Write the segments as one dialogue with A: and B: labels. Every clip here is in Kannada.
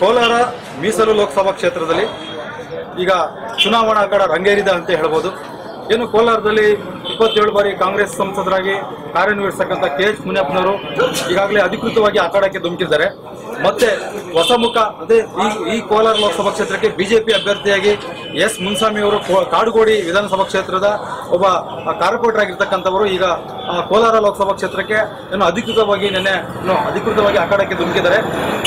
A: ಕೋಲಾರ ಮೀಸಲು ಲೋಕಸಭಾ ಕ್ಷೇತ್ರದಲ್ಲಿ ಈಗ ಚುನಾವಣಾ ಅಖಾಡ ರಂಗೇರಿದೆ ಅಂತ ಹೇಳ್ಬೋದು. ಏನು ಕೋಲಾರದಲ್ಲಿ ಇಪ್ಪತ್ತೇಳು ಬಾರಿ ಕಾಂಗ್ರೆಸ್ ಸಂಸದರಾಗಿ ಕಾರ್ಯನಿರ್ವಹಿಸತಕ್ಕಂಥ ಕೆ ಎಚ್ ಮುನಿಯಪ್ಪನವರು ಈಗಾಗಲೇ ಅಧಿಕೃತವಾಗಿ ಅಖಾಡಕ್ಕೆ ಧುಮುಕಿದ್ದಾರೆ. ಮತ್ತೆ ಹೊಸ ಮುಖ, ಅದೇ ಈ ಈ ಕೋಲಾರ ಲೋಕಸಭಾ ಕ್ಷೇತ್ರಕ್ಕೆ ಬಿಜೆಪಿ ಅಭ್ಯರ್ಥಿಯಾಗಿ ಎಸ್ ಮುನ್ಸ್ವಾಮಿ ಅವರು ಕಾಡುಗೋಡಿ ವಿಧಾನಸಭಾ ಕ್ಷೇತ್ರದ ಒಬ್ಬ ಕಾರ್ಪೊರೇಟರ್ ಆಗಿರ್ತಕ್ಕಂಥವರು ಈಗ ಕೋಲಾರ ಲೋಕಸಭಾ ಕ್ಷೇತ್ರಕ್ಕೆ ಏನು ಅಧಿಕೃತವಾಗಿ ನಿನ್ನೆ ಅಧಿಕೃತವಾಗಿ ಅಖಾಡಕ್ಕೆ ಧುಮುಕಿದ್ದಾರೆ.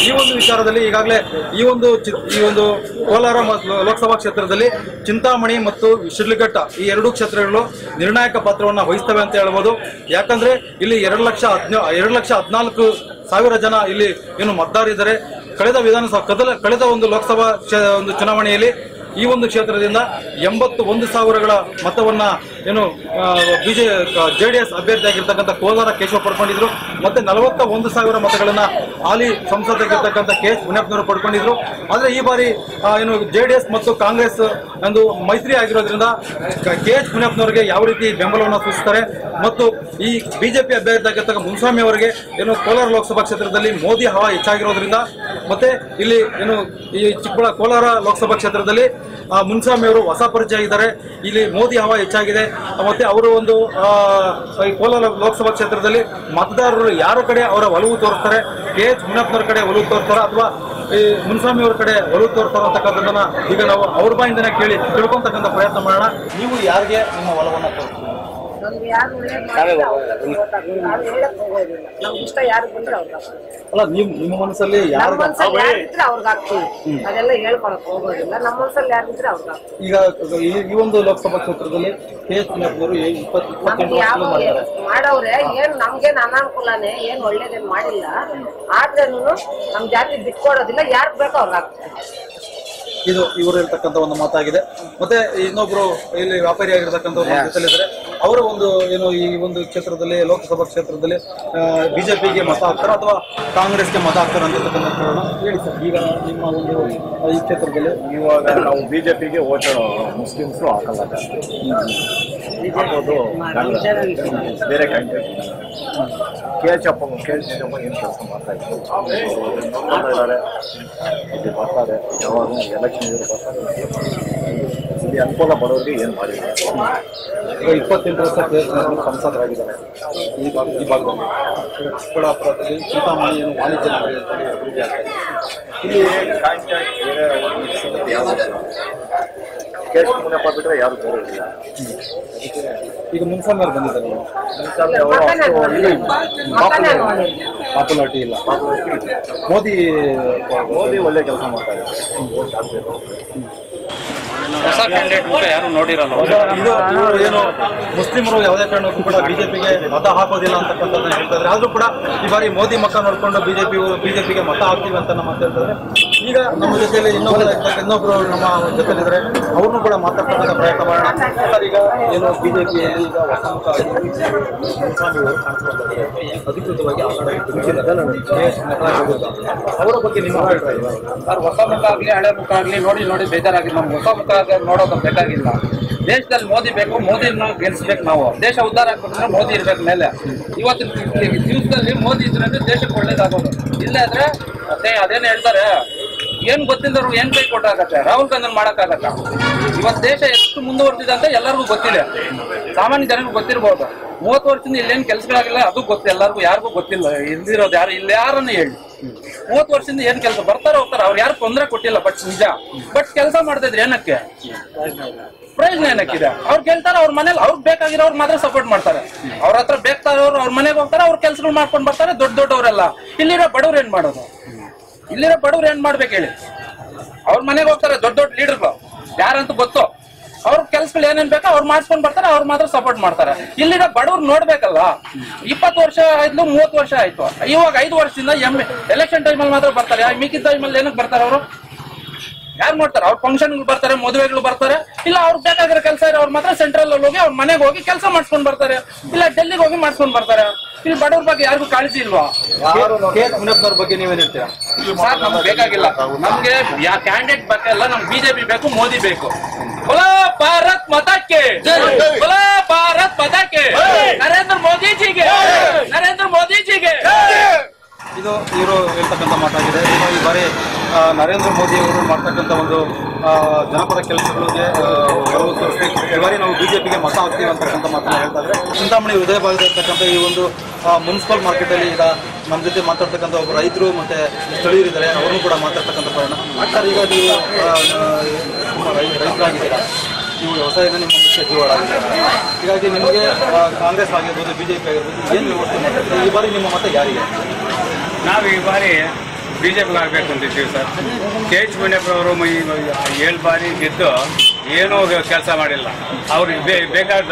A: ಈ ಒಂದು ವಿಚಾರದಲ್ಲಿ ಈಗಾಗಲೇ ಈ ಒಂದು ಈ ಒಂದು ಕೋಲಾರ ಲೋಕಸಭಾ ಕ್ಷೇತ್ರದಲ್ಲಿ ಚಿಂತಾಮಣಿ ಮತ್ತು ಶಿರ್ಲಿಘಟ್ಟ ಈ ಎರಡೂ ಕ್ಷೇತ್ರಗಳು ನಿರ್ಣಾಯಕ ಪಾತ್ರವನ್ನು ವಹಿಸ್ತವೆ ಅಂತ ಹೇಳ್ಬೋದು. ಯಾಕಂದ್ರೆ ಇಲ್ಲಿ ಎರಡು ಲಕ್ಷ ಹದಿನ ಎರಡು ಲಕ್ಷ ಹದಿನಾಲ್ಕು ಸಾವಿರ ಜನ ಇಲ್ಲಿ ಏನು ಮತದಾರಿದ್ದಾರೆ ಕಳೆದ ವಿಧಾನಸಭಾ ಕಳೆದ ಒಂದು ಲೋಕಸಭಾ ಒಂದು ಚುನಾವಣೆಯಲ್ಲಿ ಈ ಒಂದು ಕ್ಷೇತ್ರದಿಂದ ಎಂಬತ್ತು ಒಂದು ಸಾವಿರಗಳ ಮತವನ್ನ ಏನು ಬಿಜೆ ಜೆ ಡಿ ಎಸ್ ಅಭ್ಯರ್ಥಿಯಾಗಿರ್ತಕ್ಕಂಥ ಕೋಲಾರ ಕೇಶವ ಪಡ್ಕೊಂಡಿದ್ರು. ಮತ್ತೆ ನಲವತ್ತ ಒಂದು ಸಾವಿರ ಮತಗಳನ್ನ ಹಾಲಿ ಸಂಸದರಾಗಿರ್ತಕ್ಕಂಥ ಕೆ ಎಸ್ ಮುನಿಯಪ್ಪನವರು ಪಡ್ಕೊಂಡಿದ್ರು. ಆದರೆ ಈ ಬಾರಿ ಏನು ಜೆ ಮತ್ತು ಕಾಂಗ್ರೆಸ್ ಒಂದು ಮೈತ್ರಿ ಆಗಿರೋದ್ರಿಂದ ಕೆ ಎಸ್ ಮುನಿಯಪ್ಪನವರಿಗೆ ಯಾವ ರೀತಿ ಬೆಂಬಲವನ್ನು ಸೂಚಿಸ್ತಾರೆ ಮತ್ತು ಈ ಬಿಜೆಪಿ ಅಭ್ಯರ್ಥಿ ಆಗಿರ್ತಕ್ಕ ಮುನ್ಸ್ವಾಮಿ ಅವರಿಗೆ ಏನು ಕೋಲಾರ ಲೋಕಸಭಾ ಕ್ಷೇತ್ರದಲ್ಲಿ ಮೋದಿ ಹವಾ ಹೆಚ್ಚಾಗಿರೋದ್ರಿಂದ ಮತ್ತೆ ಇಲ್ಲಿ ಏನು ಈ ಚಿಕ್ಕಬಳ್ಳಾ ಕೋಲಾರ ಲೋಕಸಭಾ ಕ್ಷೇತ್ರದಲ್ಲಿ ಮುನ್ಸಾಮಿ ಅವರು ಹೊಸ ಪರಿಚಯ ಇದ್ದಾರೆ. ಇಲ್ಲಿ ಮೋದಿ ಹವಾ ಹೆಚ್ಚಾಗಿದೆ. ಮತ್ತೆ ಅವರು ಒಂದು ಈ ಕೋಲಾರ ಲೋಕಸಭಾ ಕ್ಷೇತ್ರದಲ್ಲಿ ಮತದಾರರು ಯಾರ ಕಡೆ ಅವರ ಒಲವು ತೋರಿಸ್ತಾರೆ? ಕೆ ಎಚ್ ಮುನಿಯಪ್ಪನವ್ರ ಕಡೆ ಒಲವು ತೋರ್ತಾರೆ ಅಥವಾ ಈ ಮುನ್ಸ್ವಾಮಿ ಅವ್ರ ಕಡೆ ಒಲವು ತೋರಿಸ್ತಾರೆ ಅಂತಕ್ಕಂಥದ್ದನ್ನ ಈಗ ನಾವು ಅವ್ರ ಬಾಯಿಂದನೇ ಕೇಳಿ ತಿಳ್ಕೊಂತಕ್ಕಂಥ ಪ್ರಯತ್ನ ಮಾಡೋಣ. ನೀವು ಯಾರಿಗೆ ನಿಮ್ಮ ಒಲವನ್ನು ತೋರಿಸ್ತೀರಿ?
B: ನಮ್ಗೆ ಯಾರು ನಮ್ಗೆ ಇಷ್ಟ ಬಂದ್ರೆ.
A: ಅಲ್ಲ ನಿಮ್ಮ ಮನಸ್ಸಲ್ಲಿ ಯಾರು
B: ಮನ್ಸಲ್ಲಿ ಇದ್ರೆ ಅವ್ರಿಗೆ ಹಾಕ್ತೀವಿ. ಅದೆಲ್ಲ ಹೇಳ್ಕೊಳಕ್ ಹೋಗೋದಿಲ್ಲ. ನಮ್ಮ ಮನ್ಸಲ್ಲಿ ಯಾರು ಇದ್ರೆ ಅವ್ರಿಗೆ
A: ಈಗ ಈ- ಈ ಒಂದು ಲೋಕಸಭಾ ಕ್ಷೇತ್ರದಲ್ಲಿ ಕೆ ಎಸ್ ಅವರು ಇಪ್ಪತ್ತು ಇಪ್ಪತ್ತೆಂಟು
B: ನಮ್ಗೆ ಯಾವ
A: ವರ್ಷಗಳು ಮಾಡಿದ್ದಾರೆ
B: ಮಾಡವ್ರೆ ಏನ್ ನಮ್ಗೇನ್ ಅನಾನುಕೂಲನೇ ಏನ್ ಒಳ್ಳೇದೇನ್ ಮಾಡಿಲ್ಲ. ಆದ್ರೂ ನಮ್ ಜಾತಿ ಬಿಟ್ಕೊಡೋದಿಲ್ಲ ಯಾರು ಬೇಕೋ ಅವ್ರಿಗೆ ಹಾಕ್ತೀವಿ.
A: ಇದು ಇವರು ಹೇಳ್ತಕ್ಕಂಥ ಒಂದು ಮಾತಾಗಿದೆ. ಮತ್ತೆ ಇನ್ನೊಬ್ರು ಇಲ್ಲಿ ವ್ಯಾಪಾರಿ ಆಗಿರ್ತಕ್ಕಂಥವ್ರು ಜೊತೆಲಿದ್ದಾರೆ. ಅವರ ಒಂದು ಏನು ಈ ಒಂದು ಕ್ಷೇತ್ರದಲ್ಲಿ ಲೋಕಸಭಾ ಕ್ಷೇತ್ರದಲ್ಲಿ ಬಿಜೆಪಿಗೆ ಮತ ಹಾಕ್ತಾರ ಅಥವಾ ಕಾಂಗ್ರೆಸ್ಗೆ ಮತ ಹಾಕ್ತಾರ ಅಂತ ಕೇಳೋಣ ಹೇಳಿ ಸರ್ ಈಗ ನಿಮ್ಮ ಒಂದು ಈ ಕ್ಷೇತ್ರದಲ್ಲಿ.
C: ಇವಾಗ ನಾವು ಬಿಜೆಪಿಗೆ ಓಟ್ ಮುಸ್ಲಿಮ್ಸು ಹಾಕಲ್ಲ ಹಾಕೋದು. ಬೇರೆ ಕ್ಯಾಂಡಿಡೇಟ್ ಕೆ ಎಚ್ ಅಪ್ಪ ಕೆ ಎಚ್ ಅಪ್ಪ ಏನು ಕೆಲಸ ಮಾಡ್ತಾ ಇದ್ರು? ನೋಡ್ತಾ ಇದ್ದಾರೆ ಇಲ್ಲಿ ಬರ್ತಾರೆ. ಯಾವಾಗ ಎಲೆಕ್ಷನ್ ಇದ್ರು ಬರ್ತಾರೆ. ಇಲ್ಲಿ ಅನುಕೂಲ ಬರೋರಿಗೆ ಏನು ಮಾಡಿಲ್ಲ
A: ಈಗ ಇಪ್ಪತ್ತೆಂಟು ವರ್ಷ ಕೆ ಎಚ್ ಮುನಿಯಪ್ಪನವರು ಸಂಸದರಾಗಿದ್ದಾರೆ. ಈ ಭಾಗ ಈ ಭಾಗದಲ್ಲಿ. ಚಿಕ್ಕಬಳ್ಳಾಪುರದಲ್ಲಿ ಚಿಂತಾಮಣಿ ಏನು ವಾಣಿಜ್ಯ ನಗರ ಅಭಿವೃದ್ಧಿ ಆಗ್ತಾ ಇದೆ.
C: ಇಲ್ಲಿ ಕಾಂಟ್ಯಾಕ್ಟ್ ಬೇರೆ ಯಾವುದು ಕೆ ಎಚ್ ಮುನಿಯಪ್ಪ ಬಿಟ್ಟರೆ ಯಾರು ಬೇರೆ ಇಲ್ಲ.
A: ಈಗ ಮುನ್ಸ್ವಾಮಿ ಅವ್ರು ಬಂದಿದ್ದಾರೆ.
C: ಮುನ್ಸಾಮಿ ಅವರು ಅಷ್ಟು.
A: ಪಾಪ್ಯುಲಾರಿಟಿ ಇಲ್ಲ. ಮೋದಿ
C: ಮೋದಿ ಒಳ್ಳೆ ಕೆಲಸ ಮಾಡ್ತಾ ಇದ್ದಾರೆ ಓಟ್ ಹಾಕ್ಬೇಕು
D: ಹೊಸ ಕ್ಯಾಂಡಿಡೇಟ್ ಊಟ ಯಾರು ನೋಡಿರಲ್ಲ.
A: ಇದು ಇವರು ಏನು ಮುಸ್ಲಿಮರು ಯಾವುದೇ ಕಾರಣಕ್ಕೂ ಕೂಡ ಬಿಜೆಪಿಗೆ ಮತ ಹಾಕೋದಿಲ್ಲ ಅಂತಕ್ಕಂಥದ್ದನ್ನ ಹೇಳ್ತಾರೆ ಇದ್ದಾರೆ. ಆದ್ರೂ ಕೂಡ ಈ ಬಾರಿ ಮೋದಿ ಮಕ್ಕ ನೋಡ್ಕೊಂಡು ಬಿಜೆಪಿ ಬಿಜೆಪಿಗೆ ಮತ ಹಾಕ್ತೀವಿ ಅಂತ ನಮ್ಮ ಹೇಳ್ತಾರೆ ಈಗ ನಮ್ಮ ಜೊತೆಯಲ್ಲಿ ಇನ್ನೊಬ್ಬರು ಇನ್ನೊಬ್ಬರು ನಮ್ಮ ಜೊತೆಲಿದ್ದಾರೆ ಅವ್ರನ್ನೂ ಕೂಡ ಮಾತಾಡ್ತಕ್ಕಂಥ ಪ್ರಯತ್ನ ಮಾಡೋಣ. ಸರ್ ಈಗ ಏನು ಬಿಜೆಪಿಯಲ್ಲಿ ಈಗ ಹೊಸ ಮುಖ ಆಗಿ ಮುನ್ಸ್ವಾಮಿ ಅವರು. ಅಧಿಕೃತವಾಗಿ ಬಗ್ಗೆ ನಿಮ್ಮ?
D: ಸರ್ ಹೊಸ ಮುಖ ಆಗಲಿ ಹಳೆ ಮುಖ ಆಗಲಿ ನೋಡಿ ನೋಡಿ ಬೇಜಾರಾಗಿಲ್ಲ. ನಮ್ಗೆ ಹೊಸ ಮುಖ ಆಗ- ನೋಡೋದು ಬೇಕಾಗಿಲ್ಲ. ದೇಶದಲ್ಲಿ ಮೋದಿ ಬೇಕು ಮೋದಿ ಗೆಲ್ಲಿಸ್ಬೇಕು ನಾವು. ದೇಶ ಉದ್ಧಾರ ಆಗ್ಬೇಕಂದ್ರೆ ಮೋದಿ ಇರ್ಬೇಕು ಮೇಲೆ. ಇವತ್ತಿನ ದಿವಸದಲ್ಲಿ ಮೋದಿ ಇದ್ರೆ ದೇಶಕ್ಕೆ ಒಳ್ಳೇದಾಗೋದು. ಇಲ್ಲ ಆದ್ರೆ ಅದೇ ಅದೇನು ಹೇಳ್ತಾರೆ ಏನ್ ಗೊತ್ತಿಲ್ಲದವ್ರು ಏನ್ ಕೈ ಕೊಟ್ಟಾಗತ್ತೆ? ರಾಹುಲ್ ಗಾಂಧಿ ಮಾಡಕ್ಕಾಗತ್ತ? ಇವತ್ ದೇಶ ಎಷ್ಟು ಮುಂದುವರೆದಿದೆ ಅಂತ ಎಲ್ಲರಿಗೂ ಗೊತ್ತಿದೆ ಸಾಮಾನ್ಯ ಜನರಿಗೂ ಗೊತ್ತಿರಬಹುದು ಮೂವತ್ತು ವರ್ಷದಿಂದ ಇಲ್ಲೇನು ಕೆಲಸಗಳಾಗಿಲ್ಲ, ಅದು ಗೊತ್ತು. ಎಲ್ಲರಿಗೂ, ಯಾರಿಗೂ ಗೊತ್ತಿಲ್ಲ. ಇಲ್ದಿರೋದು ಯಾರು ಇಲ್ಲಿ ಯಾರನ್ನ ಹೇಳಿ. ಮೂವತ್ತು ವರ್ಷದಿಂದ ಏನ್ ಕೆಲಸ ಬರ್ತಾರ ಹೋಗ್ತಾರ, ಅವ್ರು ಯಾರು ತೊಂದರೆ ಕೊಟ್ಟಿಲ್ಲ ಬಟ್ ನಿಜ. ಬಟ್ ಕೆಲಸ ಮಾಡ್ತಿದ್ರೆ ಏನಕ್ಕೆ? ಪ್ರಯೋಜನ ಏನಕ್ಕಿದೆ? ಅವ್ರು ಗೆಲ್ತಾರ ಅವ್ರ ಮನೇಲಿ ಅವ್ರಿಗೆ ಬೇಕಾಗಿರೋರು ಮಾತ್ರ ಸಪೋರ್ಟ್ ಮಾಡ್ತಾರೆ. ಅವ್ರ ಹತ್ರ ಬೇಕಾದವ್ರು ಅವ್ರ ಮನೆಗೆ ಹೋಗ್ತಾರೆ, ಅವ್ರ ಕೆಲಸಗಳು ಮಾಡ್ಕೊಂಡು ಬರ್ತಾರೆ, ದೊಡ್ಡ ದೊಡ್ಡವರೆಲ್ಲ. ಇಲ್ಲಿರೋ ಬಡವ್ರು ಏನ್ ಮಾಡೋದು? ಇಲ್ಲಿರೋ ಬಡವ್ರು ಏನ್ ಮಾಡ್ಬೇಕು ಹೇಳಿ? ಅವ್ರ ಮನೆಗೆ ಹೋಗ್ತಾರೆ, ದೊಡ್ಡ ದೊಡ್ಡ ಲೀಡರ್ಗಳು. ಯಾರಂತೂ ಗೊತ್ತು? ಅವ್ರ ಕೆಲ್ಸಗಳು ಏನೇನ್ ಬೇಕೋ ಅವ್ರು ಮಾಡ್ಸ್ಕೊಂಡ್ ಬರ್ತಾರೆ, ಅವ್ರು ಮಾತ್ರ ಸಪೋರ್ಟ್ ಮಾಡ್ತಾರೆ. ಇಲ್ಲಿರೋ ಬಡವ್ರು ನೋಡ್ಬೇಕಲ್ಲ, ಇಪ್ಪತ್ತು ವರ್ಷ ಆಯ್ತು ಮೂವತ್ತು ವರ್ಷ ಆಯ್ತು. ಇವಾಗ ಐದು ವರ್ಷದಿಂದ ಎಂ ಎಲೆಕ್ಷನ್ ಟೈಮಲ್ಲಿ ಮಾತ್ರ ಬರ್ತಾರೆ. ಮಿಕ್ಕಿದ ಟೈಮಲ್ಲಿ ಏನಕ್ಕೆ ಬರ್ತಾರೆ ಅವರು? ಯಾರು ಮಾಡ್ತಾರೆ ಅವ್ರ ಫಂಕ್ಷನ್ಗಳು ಬರ್ತಾರೆ, ಮದುವೆಗಳು ಬರ್ತಾರೆ. ಇಲ್ಲ, ಅವ್ರಿಗೆ ಬೇಕಾಗಿರೋ ಕೆಲಸ ಇರೋ ಅವ್ರು ಮಾತ್ರ ಸೆಂಟ್ರಲ್ ಅಲ್ಲಿ ಹೋಗಿ ಅವ್ರ ಮನೆಗೆ ಹೋಗಿ ಕೆಲಸ ಮಾಡ್ಸ್ಕೊಂಡ್ ಬರ್ತಾರೆ. ಇಲ್ಲ, ಡೆಲ್ಲಿಗೆ ಹೋಗಿ ಮಾಡ್ಸ್ಕೊಂಡ್ ಬರ್ತಾರೆ. ಇಲ್ಲಿ ಬಡವ್ರ ಬಗ್ಗೆ ಯಾರಿಗೂ ಕಾಳಜಿ ಇಲ್ವಾ?
A: ಬಗ್ಗೆ ನೀವೇನ್ ಹೇಳ್ತೀರಾ?
D: ನಮ್ಗೆ ಬೇಕಾಗಿಲ್ಲ. ನಮ್ಗೆ ಯಾ ಕ್ಯಾಂಡಿಡೇಟ್ ಬೇಕಲ್ಲ ನಮ್ಗೆ ಬಿಜೆಪಿ ಬೇಕು ಮೋದಿ ಬೇಕು. ಬೋಲಾ ಭಾರತ್ ಮತಕ್ಕೆ. ಬೋಲಾ ಭಾರತ್ ಮತಕ್ಕೆ. ನರೇಂದ್ರ ಮೋದಿಜಿಗೆ. ನರೇಂದ್ರ ಮೋದಿಜಿಗೆ.
A: ಇದು ಇವರು ಹೇಳ್ತಕ್ಕಂಥ ಮಾತಾಗಿದೆ. ಇನ್ನು ಈ ಬಾರಿ ನರೇಂದ್ರ ಮೋದಿ ಅವರು ಮಾಡ್ತಕ್ಕಂಥ ಒಂದು ಜನಪದ ಕೆಲಸಗಳಿಗೆ ಈ ಬಾರಿ ನಾವು ಬಿಜೆಪಿಗೆ ಮತ ಹಾಕ್ತೀವಿ ಅಂತಕ್ಕಂಥ ಮಾತನ್ನು ಹೇಳ್ತಾರೆ ಚಿಂತಾಮಣಿ ಹೃದಯ ಭಾಗದಲ್ಲಿರ್ತಕ್ಕಂಥ ಇರ್ತಕ್ಕಂಥ ಈ ಒಂದು ಮುನ್ಸಿಪಲ್ ಮಾರ್ಕೆಟಲ್ಲಿ ಈಗ ನಮ್ಮ ಜೊತೆ ಮಾತಾಡ್ತಕ್ಕಂಥ ಒಬ್ಬ ರೈತರು ಮತ್ತು ಸ್ಥಳೀಯರಿದ್ದಾರೆ. ಅವರನ್ನು ಕೂಡ ಮಾತಾಡ್ತಕ್ಕಂಥ ಪ್ರಯಾಣ ಸರ್ ಈಗ ನೀವು ರೈತರಾಗಿದ್ದೀರಾ? ನೀವು ವ್ಯವಸಾಯನ ನಿಮ್ಮ ಮುಖ್ಯ ಜೀವಾಳ ಹೀಗಾಗಿ ನಿಮಗೆ ಕಾಂಗ್ರೆಸ್ ಆಗಿರ್ಬೋದು ಬಿ ಜೆ ಪಿ ಆಗಿರ್ಬೋದು, ಏನು ವ್ಯವಸ್ಥೆ ಮಾಡ್ತಾರೆ? ಈ ಬಾರಿ ನಿಮ್ಮ ಮತ ಯಾರಿಗೆ?
E: ನಾವು ಈ ಬಾರಿ ಬಿ ಜೆ ಪಿಗೆ ಆಗಬೇಕು ಅಂತಿದ್ದೀವಿ ಸರ್. ಕೆ ಎಚ್ ಮುನಿಯಪ್ಪರವರು ಏಳು ಬಾರಿ ಗೆದ್ದು ಏನೂ ಕೆಲಸ ಮಾಡಿಲ್ಲ. ಅವ್ರಿಗೆ ಬೇಕಾದ